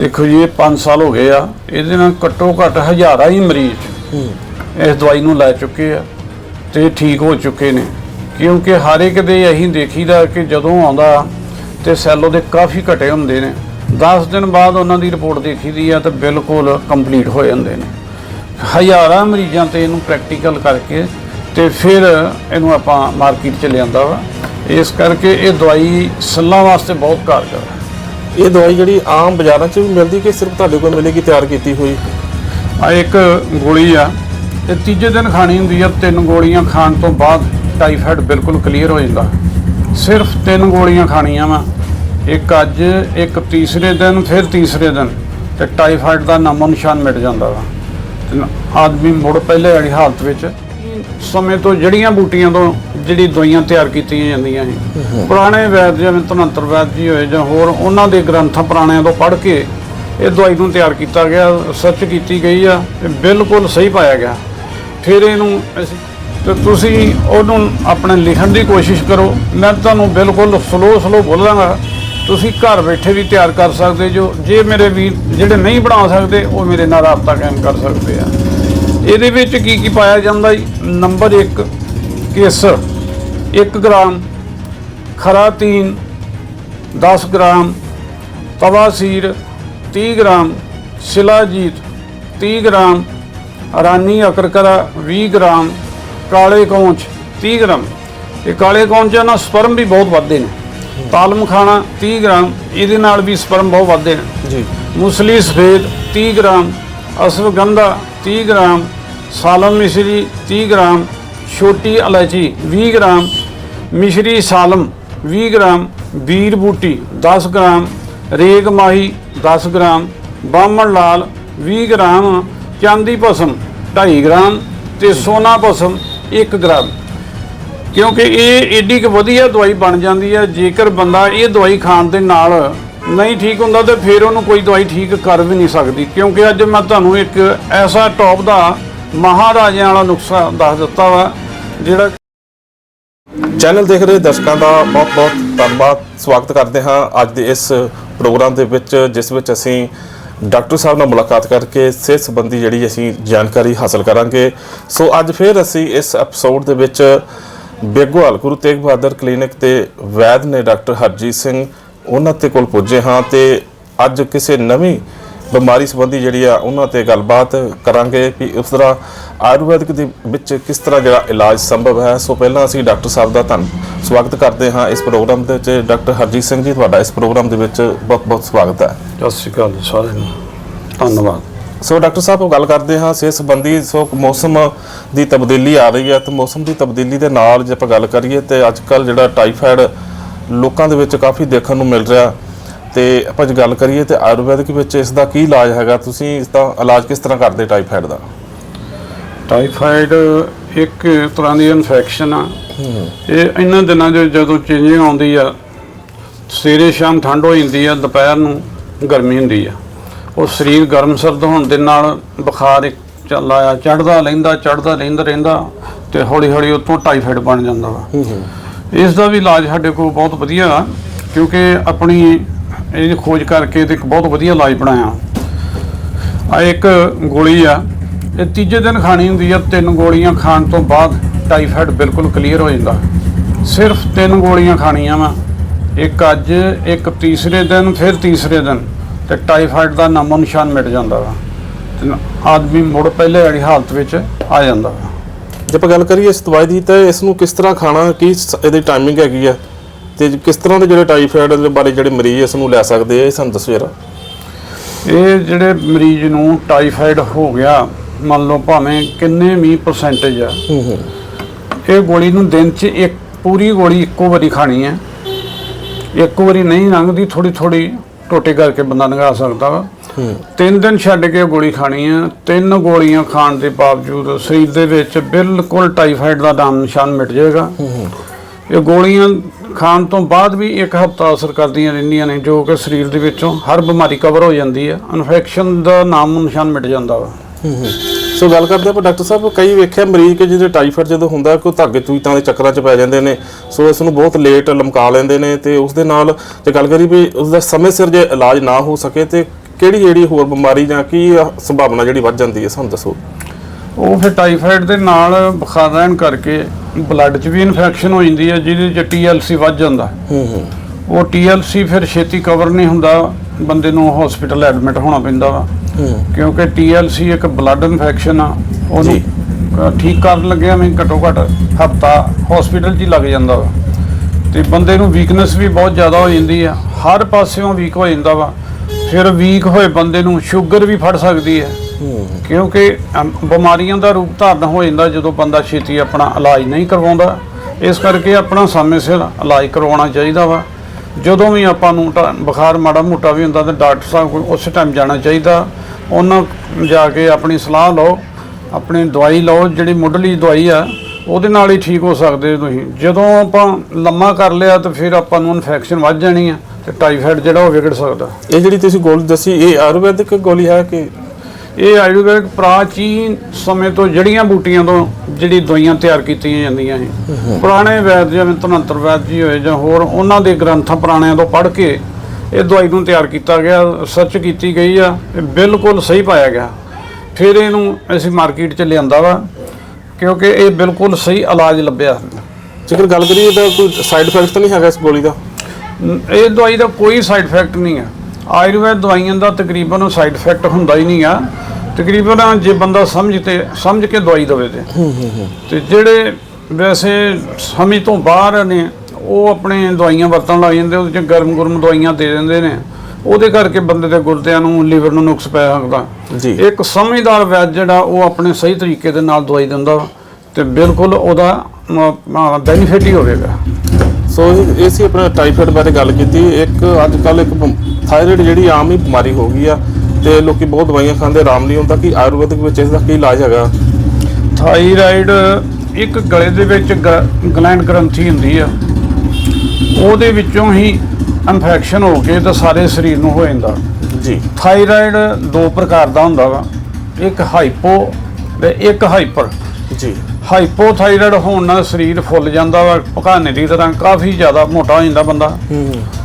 ਦੇਖੋ ਜੀ ਇਹ 5 ਸਾਲ ਹੋ ਗਏ ਆ। ਇਹਦੇ ਨਾਲ ਘੱਟੋ ਘੱਟ ਹਜ਼ਾਰਾਂ ਹੀ ਮਰੀਜ਼ ਇਸ ਦਵਾਈ ਨੂੰ ਲੈ ਚੁੱਕੇ ਆ ਤੇ ਠੀਕ ਹੋ ਚੁੱਕੇ ਨੇ। ਕਿਉਂਕਿ ਹਰ ਇੱਕ ਦੇ ਅਸੀਂ ਦੇਖੀਦਾ ਕਿ ਜਦੋਂ ਆਉਂਦਾ ਤੇ ਸੈੱਲ ਉਹਦੇ ਕਾਫੀ ਘਟੇ ਹੁੰਦੇ ਨੇ। 10 ਦਿਨ ਬਾਅਦ ਉਹਨਾਂ ਦੀ ਰਿਪੋਰਟ ਦੇਖੀਦੀ ਆ ਤੇ ਬਿਲਕੁਲ ਕੰਪਲੀਟ ਹੋ ਜਾਂਦੇ ਨੇ। ਹਜ਼ਾਰਾਂ ਮਰੀਜ਼ਾਂ ਤੇ ਇਹਨੂੰ ਪ੍ਰੈਕਟੀਕਲ ਕਰਕੇ ਤੇ ਫਿਰ ਇਹਨੂੰ ਆਪਾਂ ਮਾਰਕੀਟ 'ਚ ਲਿਆਂਦਾ ਵਾ। ਇਸ ਕਰਕੇ ਇਹ ਦਵਾਈ ਸੱਲਾਂ ਵਾਸਤੇ ਬਹੁਤ ਕਾਰਗਰ ਹੈ ਇਹ ਦਵਾਈ ਜਿਹੜੀ ਆਮ ਬਾਜ਼ਾਰਾਂ 'ਚ ਵੀ ਮਿਲਦੀ ਕਿ ਸਿਰਫ ਤੁਹਾਡੇ ਕੋਲ ਮਿਲੇਗੀ ਤਿਆਰ ਕੀਤੀ ਹੋਈ? ਆ ਇੱਕ ਗੋਲੀ ਆ। ਇਹ ਤੀਜੇ ਦਿਨ ਖਾਣੀ ਹੁੰਦੀ ਆ। ਤਿੰਨ ਗੋਲੀਆਂ ਖਾਣ ਤੋਂ ਬਾਅਦ ਟਾਈਫਾਇਡ ਬਿਲਕੁਲ ਕਲੀਅਰ ਹੋ ਜਾਂਦਾ। ਸਿਰਫ ਤਿੰਨ ਗੋਲੀਆਂ ਖਾਣੀਆਂ ਵਾ। ਇੱਕ ਅੱਜ, ਇੱਕ ਤੀਸਰੇ ਦਿਨ, ਫਿਰ ਤੀਸਰੇ ਦਿਨ। ਤੇ ਟਾਈਫਾਇਡ ਦਾ ਨਾਮੋ ਨਿਸ਼ਾਨ ਮਿਟ ਜਾਂਦਾ ਵਾ। ਆਦਮੀ ਮੁੜ ਪਹਿਲੇ ਵਾਲੀ ਹਾਲਤ ਵਿੱਚ ਸਮੇਂ ਤੋਂ ਜੜੀਆਂ ਬੂਟੀਆਂ ਤੋਂ ਜਿਹੜੀ ਦਵਾਈਆਂ ਤਿਆਰ ਕੀਤੀਆਂ ਜਾਂਦੀਆਂ ਸੀ। ਪੁਰਾਣੇ ਵੈਦ ਜਿਵੇਂ ਧਨੰਤਰ ਵੈਦ ਜੀ ਹੋਏ ਜਾਂ ਹੋਰ ਉਹਨਾਂ ਦੇ ਗ੍ਰੰਥਾਂ ਪੁਰਾਣਿਆਂ ਤੋਂ ਪੜ੍ਹ ਕੇ ਇਹ ਦਵਾਈ ਨੂੰ ਤਿਆਰ ਕੀਤਾ ਗਿਆ ਸਰਚ ਕੀਤੀ ਗਈ ਆ ਤੇ ਬਿਲਕੁਲ ਸਹੀ ਪਾਇਆ ਗਿਆ। ਫਿਰ ਇਹਨੂੰ ਅਸੀਂ ਤੇ ਤੁਸੀਂ ਉਹਨੂੰ ਆਪਣੇ ਲਿਖਣ ਦੀ ਕੋਸ਼ਿਸ਼ ਕਰੋ। ਮੈਂ ਤੁਹਾਨੂੰ ਬਿਲਕੁਲ ਸਲੋ ਸਲੋ ਬੋਲਾਂਗਾ। ਤੁਸੀਂ ਘਰ ਬੈਠੇ ਵੀ ਤਿਆਰ ਕਰ ਸਕਦੇ ਜੋ। ਜੇ ਮੇਰੇ ਵੀਰ ਜਿਹੜੇ ਨਹੀਂ ਬਣਾ ਸਕਦੇ ਉਹ ਮੇਰੇ ਨਾਲ ਰਾਬਤਾ ਕਾਇਮ ਕਰ ਸਕਦੇ ਆ। ਇਹਦੇ ਵਿੱਚ ਕੀ ਕੀ ਪਾਇਆ ਜਾਂਦਾ ਜੀ? ਨੰਬਰ 1 ਕੇਸਰ 1 ਗ੍ਰਾਮ ਖਰਾ ਤੀਨ 10 ਗ੍ਰਾਮ ਤਵਾਸੀਰ 30 ਗ੍ਰਾਮ ਸ਼ਿਲਾਜੀਤ 30 ਗ੍ਰਾਮ ਰਾਨੀ ਅਕਰਕਰਾ 20 ਗ੍ਰਾਮ ਕਾਲੇ ਕੌਂਚ 30 ਗ੍ਰਾਮ। ਇਹ ਕਾਲੇ ਕੌਂਚ ਨਾਲ ਸਪਰਮ ਵੀ ਬਹੁਤ ਵੱਧਦੇ ਨੇ। ਤਾਲਮ ਖਾਣਾ 30 ਗ੍ਰਾਮ ਇਹਦੇ ਨਾਲ ਵੀ ਸਪਰਮ ਬਹੁਤ ਵੱਧਦੇ ਨੇ। ਜੀ। ਮੁਸਲੀ ਸਫੇਦ 30 ਗ੍ਰਾਮ। ਅਸਵਗੰਧਾ 30 ਗ੍ਰਾਮ ਸਾਲਮ ਮਿਸ਼ਰੀ 30 ਗ੍ਰਾਮ ਛੋਟੀ ਇਲਾਇਚੀ 20 ਗ੍ਰਾਮ ਮਿਸ਼ਰੀ ਸਾਲਮ 20 ਗ੍ਰਾਮ ਬੀਰ ਬੂਟੀ 10 ਗ੍ਰਾਮ ਰੇਗ ਮਾਹੀ 10 ਗ੍ਰਾਮ ਬਾਹਮਣ ਲਾਲ 20 ਗ੍ਰਾਮ ਚਾਂਦੀ ਭਸਮ 2.5 ਗ੍ਰਾਮ ਤੇ ਸੋਨਾ ਭਸਮ 1 ਗ੍ਰਾਮ। ਕਿਉਂਕਿ ਇਹ ਏਡੀ ਕੁ ਵਧੀਆ ਦਵਾਈ ਬਣ ਜਾਂਦੀ ਹੈ, ਜੇਕਰ ਬੰਦਾ ਇਹ ਦਵਾਈ ਖਾਣ ਦੇ ਨਾਲ ਨਹੀਂ ਠੀਕ ਹੁੰਦਾ ਤੇ ਫਿਰ ਉਹਨੂੰ ਕੋਈ ਦਵਾਈ ਠੀਕ ਕਰ ਵੀ ਨਹੀਂ ਸਕਦੀ। ਕਿਉਂਕਿ ਅੱਜ ਮੈਂ ਤੁਹਾਨੂੰ ਇੱਕ ਐਸਾ ਟੌਪ ਦਾ ਮਹਾਰਾਜਿਆਂ ਵਾਲਾ ਨੁਸਖਾ ਦੱਸ ਦਿੱਤਾ ਵਾ, ਜਿਹੜਾ ਚੈਨਲ ਦੇਖ ਰਹੇ ਦਰਸ਼ਕਾਂ ਦਾ ਬਹੁਤ-ਬਹੁਤ ਧੰਨਵਾਦ। ਸਵਾਗਤ ਕਰਦੇ ਹਾਂ ਅੱਜ ਦੇ ਇਸ ਪ੍ਰੋਗਰਾਮ ਦੇ ਵਿੱਚ, ਜਿਸ ਵਿੱਚ ਅਸੀਂ ਡਾਕਟਰ ਸਾਹਿਬ ਨਾਲ ਮੁਲਾਕਾਤ ਕਰਕੇ ਸਿਹਤ ਸੰਬੰਧੀ ਜਿਹੜੀ ਅਸੀਂ ਜਾਣਕਾਰੀ ਹਾਸਲ ਕਰਾਂਗੇ। ਸੋ ਅੱਜ ਫਿਰ ਅਸੀਂ ਇਸ ਐਪੀਸੋਡ ਦੇ ਵਿੱਚ ਬੇਗਵਾਲ ਗੁਰੂ ਤੇਗ ਬਹਾਦਰ ਕਲੀਨਿਕ ਤੇ ਵੈਦ ਨੇ ਡਾਕਟਰ ਹਰਜੀਤ ਸਿੰਘ ਉਹਨਾਂ ਤੇ ਕੋਲ ਪੁੱਜੇ ਹਾਂ ਤੇ ਅੱਜ ਕਿਸੇ ਨਵੀਂ ਬਿਮਾਰੀ ਸੰਬੰਧੀ ਜਿਹੜੀ ਆ ਉਹਨਾਂ ਤੇ ਗੱਲਬਾਤ ਕਰਾਂਗੇ ਕਿ ਉਸ ਤਰ੍ਹਾਂ ਆਯੁਰਵੈਦਿਕ ਦੇ ਵਿੱਚ ਕਿਸ ਤਰ੍ਹਾਂ ਜਿਹੜਾ ਇਲਾਜ ਸੰਭਵ ਹੈ। ਸੋ ਪਹਿਲਾਂ ਅਸੀਂ ਡਾਕਟਰ ਸਾਹਿਬ ਦਾ ਧੰਨ ਸਵਾਗਤ ਕਰਦੇ ਹਾਂ ਇਸ ਪ੍ਰੋਗਰਾਮ ਦੇ ਵਿੱਚ। ਡਾਕਟਰ ਹਰਜੀਤ ਸਿੰਘ ਜੀ ਤੁਹਾਡਾ ਇਸ ਪ੍ਰੋਗਰਾਮ ਦੇ ਵਿੱਚ ਬਹੁਤ ਬਹੁਤ ਸਵਾਗਤ ਹੈ। ਸਤਿ ਸ਼੍ਰੀ ਅਕਾਲ ਸਾਰਿਆਂ ਨੂੰ। ਧੰਨਵਾਦ। ਸੋ ਡਾਕਟਰ ਸਾਹਿਬ ਉਹ ਗੱਲ ਕਰਦੇ ਹਾਂ ਸਿਹਤ ਸੰਬੰਧੀ। ਸੋ ਮੌਸਮ ਦੀ ਤਬਦੀਲੀ ਆ ਰਹੀ ਹੈ ਤੇ ਮੌਸਮ ਦੀ ਤਬਦੀਲੀ ਦੇ ਨਾਲ ਜੇ ਆਪਾਂ ਗੱਲ ਕਰੀਏ ਤੇ ਅੱਜ ਕੱਲ ਜਿਹੜਾ ਟਾਈਫਾਇਡ ਲੋਕਾਂ ਦੇ ਵਿੱਚ ਕਾਫੀ ਦੇਖਣ ਨੂੰ ਮਿਲ ਰਿਹਾ। ਤੇ ਆਪਾਂ ਜੇ ਗੱਲ ਕਰੀਏ ਤੇ ਆਯੁਰਵੈਦਿਕ ਵਿੱਚ ਇਸ ਦਾ ਕੀ ਇਲਾਜ ਹੈਗਾ? ਤੁਸੀਂ ਇਸ ਦਾ ਇਲਾਜ ਕਿਸ ਤਰ੍ਹਾਂ ਕਰਦੇ ਟਾਈਫਾਇਡ ਦਾ? ਟਾਈਫਾਇਡ ਇੱਕ ਤਰ੍ਹਾਂ ਦੀ ਇਨਫੈਕਸ਼ਨ ਆ। ਇਹ ਇਹਨਾਂ ਦਿਨਾਂ 'ਚ ਜਦੋਂ ਚੇਂਜਿੰਗ ਆਉਂਦੀ ਆ ਸਵੇਰੇ ਸ਼ਾਮ ਠੰਡ ਹੋ ਜਾਂਦੀ ਆ ਦੁਪਹਿਰ ਨੂੰ ਗਰਮੀ ਹੁੰਦੀ ਆ। ਉਹ ਸਰੀਰ ਗਰਮ ਸਰਦ ਹੋਣ ਦੇ ਨਾਲ ਬੁਖਾਰ ਇੱਕ ਚੱਲਦਾ ਆ ਚੜਦਾ ਲੈਂਦਾ ਚੜਦਾ ਰਹਿੰਦਾ ਰਹਿੰਦਾ ਤੇ ਹੌਲੀ ਹੌਲੀ ਉਤੋਂ ਟਾਈਫਾਇਡ ਬਣ ਜਾਂਦਾ ਵਾ। ਇਸ ਦਾ ਵੀ ਇਲਾਜ ਸਾਡੇ ਕੋਲ ਬਹੁਤ ਵਧੀਆ ਆ, ਕਿਉਂਕਿ ਆਪਣੀ ਇਹ ਖੋਜ ਕਰਕੇ ਤੇ ਇੱਕ ਬਹੁਤ ਵਧੀਆ ਇਲਾਜ ਬਣਾਇਆ। ਆ ਇੱਕ ਗੋਲੀ ਆ, ਇਹ ਤੀਜੇ ਦਿਨ ਖਾਣੀ ਹੁੰਦੀ ਆ, ਤਿੰਨ ਗੋਲੀਆਂ ਖਾਣ ਤੋਂ ਬਾਅਦ ਟਾਈਫਾਇਡ ਬਿਲਕੁਲ ਕਲੀਅਰ ਹੋ ਜਾਂਦਾ। ਸਿਰਫ ਤਿੰਨ ਗੋਲੀਆਂ ਖਾਣੀਆਂ ਵਾ, ਇੱਕ ਅੱਜ, ਇੱਕ ਤੀਸਰੇ ਦਿਨ, ਫਿਰ ਤੀਸਰੇ ਦਿਨ, ਤੇ ਟਾਈਫਾਇਡ ਦਾ ਨਾਮੋ ਨਿਸ਼ਾਨ ਮਿਟ ਜਾਂਦਾ ਵਾ। ਤੇ ਆਦਮੀ ਮੁੜ ਪਹਿਲੇ ਵਾਲੀ ਹਾਲਤ ਵਿੱਚ ਆ ਜਾਂਦਾ ਵਾ। ਜੇ ਆਪਾਂ ਗੱਲ ਕਰੀਏ ਇਸ ਦਵਾਈ ਦੀ ਤਾਂ ਇਸ ਨੂੰ ਕਿਸ ਤਰ੍ਹਾਂ ਖਾਣਾ ਕੀ ਇਹਦੀ ਟਾਈਮਿੰਗ ਹੈਗੀ ਆ? ਤੇ ਕਿਸ ਤਰ੍ਹਾਂ ਦੇ ਜਿਹੜੇ ਟਾਈਫਾਇਡ ਦੇ ਬਾਰੇ ਜਿਹੜੇ ਮਰੀਜ਼ ਇਸ ਨੂੰ ਲੈ ਸਕਦੇ ਆ ਇਹ ਸਾਨੂੰ ਦੱਸੋ ਜਰਾ। ਇਹ ਜਿਹੜੇ ਮਰੀਜ਼ ਨੂੰ ਟਾਈਫਾਇਡ ਹੋ ਗਿਆ ਮੰਨ ਲਓ ਭਾਵੇਂ ਕਿੰਨੇ ਵੀ ਪਰਸੈਂਟੇਜ ਆ। ਇਹ ਗੋਲੀ ਨੂੰ ਦਿਨ 'ਚ ਇੱਕ ਪੂਰੀ ਗੋਲੀ ਇੱਕੋ ਵਾਰੀ ਖਾਣੀ ਹੈ। ਇੱਕ ਵਾਰੀ ਨਹੀਂ ਲੰਘਦੀ ਥੋੜੀ ਥੋੜੀ ਟੋਟੇ ਕਰਕੇ ਬੰਦਾ ਲੰਘਾ ਸਕਦਾ ਵਾ। ਤਿੰਨ ਦਿਨ ਛੱਡ ਕੇ ਗੋਲੀ ਖਾਣੀ ਹੈ ਤਿੰਨ ਗੋਲੀਆਂ ਖਾਣ ਦੇ ਬਾਵਜੂਦ ਸਰੀਰ ਦੇ ਵਿੱਚ ਬਿਲਕੁਲ ਟਾਈਫਾਈਡ ਦਾ ਨਾਮ ਨਿਸ਼ਾਨ ਮਿਟ ਜਾਏਗਾ। ਇਹ ਗੋਲੀਆਂ ਖਾਣ ਤੋਂ ਬਾਅਦ ਵੀ ਇੱਕ ਹਫ਼ਤਾ ਅਸਰ ਕਰਦੀਆਂ ਰਹਿੰਦੀਆਂ ਨੇ, ਜੋ ਕਿ ਸਰੀਰ ਦੇ ਵਿੱਚੋਂ ਹਰ ਬਿਮਾਰੀ ਕਵਰ ਹੋ ਜਾਂਦੀ ਹੈ ਇਨਫੈਕਸ਼ਨ ਦਾ ਨਾਮ ਨਿਸ਼ਾਨ ਮਿਟ ਜਾਂਦਾ ਵਾ। ਸੋ ਗੱਲ ਕਰਦੇ ਆਪਾਂ ਡਾਕਟਰ ਸਾਹਿਬ, ਕਈ ਵੇਖਿਆ ਮਰੀਜ਼ ਕਿ ਜਿਹਦੇ ਟਾਈਫਾਇਡ ਜਦੋਂ ਹੁੰਦਾ, ਕੋਈ ਧਾਗੇ ਚੂਈਤਾਂ ਦੇ ਚੱਕਰਾਂ 'ਚ ਪੈ ਜਾਂਦੇ ਨੇ, ਸੋ ਇਸ ਨੂੰ ਬਹੁਤ ਲੇਟ ਲਮਕਾ ਲੈਂਦੇ ਨੇ ਤੇ ਉਸ ਦੇ ਨਾਲ ਜੇ ਗੱਲ ਕਰੀ ਵੀ ਉਸ ਦਾ ਸਮੇਂ ਸਿਰ ਜੇ ਇਲਾਜ ਨਾ ਹੋ ਸਕੇ ਤੇ ਕਿਹੜੀ ਜਿਹੜੀ ਹੋਰ ਬਿਮਾਰੀ ਜਾਂ ਕੀ ਸੰਭਾਵਨਾ ਜਿਹੜੀ ਵੱਧ ਜਾਂਦੀ ਹੈ ਸਾਨੂੰ ਦੱਸੋ। ਉਹ ਫਿਰ ਟਾਈਫਾਇਡ ਦੇ ਨਾਲ ਬੁਖਾਰ ਰਹਿਣ ਕਰਕੇ ਬਲੱਡ 'ਚ ਵੀ ਇਨਫੈਕਸ਼ਨ ਹੋ ਜਾਂਦੀ ਹੈ ਜਿਹਦੇ 'ਚ TLC ਵੱਧ ਜਾਂਦਾ। ਹੂੰ ਹੂੰ। ਉਹ TLC ਫਿਰ ਛੇਤੀ ਕਵਰ ਨਹੀਂ ਹੁੰਦਾ ਬੰਦੇ ਨੂੰ ਹਸਪੀਟਲ ਐਡਮਿਟ ਹੋਣਾ ਪੈਂਦਾ ਵਾ। ਕਿਉਂਕਿ TLC ਇੱਕ ਬਲੱਡ ਇਨਫੈਕਸ਼ਨ ਆ ਉਹਨੂੰ ਠੀਕ ਕਰਨ ਲੱਗਿਆ ਮੈਂ ਘੱਟੋ ਘੱਟ ਹਫਤਾ ਹਸਪੀਟਲ 'ਚ ਹੀ ਲੱਗ ਜਾਂਦਾ ਵਾ। ਤੇ ਬੰਦੇ ਨੂੰ ਵੀਕਨੈਸ ਵੀ ਬਹੁਤ ਜ਼ਿਆਦਾ ਹੋ ਜਾਂਦੀ ਆ ਹਰ ਪਾਸਿਓਂ ਵੀਕ ਹੋ ਜਾਂਦਾ ਵਾ। ਫਿਰ ਵੀਕ ਹੋਏ ਬੰਦੇ ਨੂੰ ਸ਼ੂਗਰ ਵੀ ਫੜ ਸਕਦੀ ਹੈ। ਕਿਉਂਕਿ ਅਮ, ਬਿਮਾਰੀਆਂ ਦਾ ਰੂਪ ਧਾਰਨ ਹੋ ਜਾਂਦਾ ਜਦੋਂ ਬੰਦਾ ਛੇਤੀ ਆਪਣਾ ਇਲਾਜ ਨਹੀਂ ਕਰਵਾਉਂਦਾ। ਇਸ ਕਰਕੇ ਆਪਣਾ ਸਮੇਂ ਸਿਰ ਇਲਾਜ ਕਰਵਾਉਣਾ ਚਾਹੀਦਾ ਵਾ। ਜਦੋਂ ਵੀ ਆਪਾਂ ਨੂੰ ਟ- ਬੁਖਾਰ ਮਾੜਾ ਮੋਟਾ ਵੀ ਹੁੰਦਾ ਤਾਂ ਡਾਕਟਰ ਸਾਹਿਬ ਕੋਲ ਉਸੇ ਟਾਈਮ ਜਾਣਾ ਚਾਹੀਦਾ। ਉਹਨਾਂ ਜਾ ਕੇ ਆਪਣੀ ਸਲਾਹ ਲਓ ਆਪਣੀ ਦਵਾਈ ਲਓ ਜਿਹੜੀ ਮੁੱਢਲੀ ਦਵਾਈ ਆ ਉਹਦੇ ਨਾਲ ਹੀ ਠੀਕ ਹੋ ਸਕਦੇ ਹੋ ਤੁਸੀਂ। ਜਦੋਂ ਆਪਾਂ ਲੰਮਾ ਕਰ ਲਿਆ ਤਾਂ ਫਿਰ ਆਪਾਂ ਨੂੰ ਇਨਫੈਕਸ਼ਨ ਵੱਧ ਜਾਣੀ ਆ। ਤੇ ਟਾਈਫਾਇਡ ਜਿਹੜਾ ਉਹ ਵਿਗੜ ਸਕਦਾ। ਇਹ ਜਿਹੜੀ ਤੁਸੀਂ ਗੋਲੀ ਦੱਸੀ ਇਹ ਆਯੁਰਵੈਦਿਕ ਗੋਲੀ ਹੈ ਕਿ ਇਹ ਆਯੁਰਵੈਦਿਕ ਪ੍ਰਾਚੀਨ ਸਮੇਂ ਤੋਂ ਜੜੀਆਂ ਬੂਟੀਆਂ ਤੋਂ ਜਿਹੜੀ ਦਵਾਈਆਂ ਤਿਆਰ ਕੀਤੀਆਂ ਜਾਂਦੀਆਂ ਸੀ। ਪੁਰਾਣੇ ਵੈਦ ਜਿਵੇਂ ਧਨੰਤਰ ਵੈਦ ਜੀ ਹੋਏ ਜਾਂ ਹੋਰ ਉਹਨਾਂ ਦੇ ਗ੍ਰੰਥਾਂ ਪੁਰਾਣਿਆਂ ਤੋਂ ਪੜ੍ਹ ਕੇ ਇਹ ਦਵਾਈ ਨੂੰ ਤਿਆਰ ਕੀਤਾ ਗਿਆ ਸਰਚ ਕੀਤੀ ਗਈ ਆ ਇਹ ਬਿਲਕੁਲ ਸਹੀ ਪਾਇਆ ਗਿਆ। ਫਿਰ ਇਹਨੂੰ ਅਸੀਂ ਮਾਰਕੀਟ 'ਚ ਲਿਆਂਦਾ ਵਾ ਕਿਉਂਕਿ ਇਹ ਬਿਲਕੁਲ ਸਹੀ ਇਲਾਜ ਲੱਭਿਆ। ਜੇਕਰ ਗੱਲ ਕਰੀਏ ਇਹਦਾ ਕੋਈ ਸਾਈਡ ਇਫੈਕਟ ਤਾਂ ਨਹੀਂ ਹੈਗਾ ਇਸ ਗੋਲੀ ਦਾ? ਇਹ ਦਵਾਈ ਦਾ ਕੋਈ ਸਾਈਡ ਇਫੈਕਟ ਨਹੀਂ ਹੈ ਆਯੁਰਵੈਦ ਦਵਾਈਆਂ ਦਾ ਤਕਰੀਬਨ ਸਾਈਡ ਇਫੈਕਟ ਹੁੰਦਾ ਹੀ ਨਹੀਂ ਆ। ਤਕਰੀਬਨ ਜੇ ਬੰਦਾ ਸਮਝ ਤੇ ਸਮਝ ਕੇ ਦਵਾਈ ਦੇਵੇ ਤੇ। ਤੇ ਜਿਹੜੇ ਵੈਸੇ ਸਮਝ ਤੋਂ ਬਾਹਰ ਨੇ ਉਹ ਆਪਣੇ ਦਵਾਈਆਂ ਵਰਤਣ ਲੱਗ ਜਾਂਦੇ ਉਹਦੇ ਚ ਗਰਮ ਗਰਮ ਦਵਾਈਆਂ ਦੇ ਦਿੰਦੇ ਨੇ। ਉਹਦੇ ਕਰਕੇ ਬੰਦੇ ਦੇ ਗੁਰਦਿਆਂ ਨੂੰ ਲੀਵਰ ਨੂੰ ਨੁਕਸ ਪੈ ਸਕਦਾ। ਇੱਕ ਸਮਝਦਾਰ ਵੈਦ ਜਿਹੜਾ ਉਹ ਆਪਣੇ ਸਹੀ ਤਰੀਕੇ ਦੇ ਨਾਲ ਦਵਾਈ ਦਿੰਦਾ ਤੇ ਬਿਲਕੁਲ ਉਹਦਾ ਬੈਨੀਫਿਟ ਹੀ ਹੋਵੇਗਾ। ਸੋ ਇਹ ਸੀ ਆਪਣਾ ਟਾਈਫਾਇਡ ਬਾਰੇ ਗੱਲ ਕੀਤੀ। ਇੱਕ ਅੱਜ ਕੱਲ ਇੱਕ ਥਾਇਰਾਇਡ ਜਿਹੜੀ ਆਮ ਹੀ ਬਿਮਾਰੀ ਹੋ ਗਈ ਆ ਤੇ ਲੋਕੀ ਬਹੁਤ ਦਵਾਈਆਂ ਖਾਂਦੇ। ਆਰਾਮ ਨਹੀਂ ਹੁੰਦਾ ਕਿ ਆਯੁਰਵੈਦਿਕ ਵਿੱਚ ਇਸ ਦਾ ਕੀ ਇਲਾਜ ਹੈਗਾ? ਥਾਇਰਾਇਡ ਇੱਕ ਗਲੇ ਦੇ ਵਿੱਚ ਗਲੈਂਡ ਗ੍ਰੰਥੀ ਹੁੰਦੀ ਆ। ਉਹਦੇ ਵਿੱਚੋਂ ਹੀ ਇਨਫੈਕਸ਼ਨ ਹੋ ਕੇ ਤਾਂ ਸਾਰੇ ਸਰੀਰ ਨੂੰ ਹੋ ਜਾਂਦਾ। ਜੀ। ਥਾਇਰਾਇਡ ਦੋ ਪ੍ਰਕਾਰ ਦਾ ਹੁੰਦਾ ਵਾ। ਇੱਕ ਹਾਈਪੋ ਤੇ ਇੱਕ ਹਾਈਪਰ। ਜੀ। ਹਾਈਪੋਥਾਇਰਾਇਡ ਹੋਣ ਨਾਲ ਸਰੀਰ ਫੁੱਲ ਜਾਂਦਾ ਵਾ ਪਕਾਨੇ ਦੀ ਤਰ੍ਹਾਂ ਕਾਫੀ ਜ਼ਿਆਦਾ ਮੋਟਾ ਹੋ ਜਾਂਦਾ ਬੰਦਾ।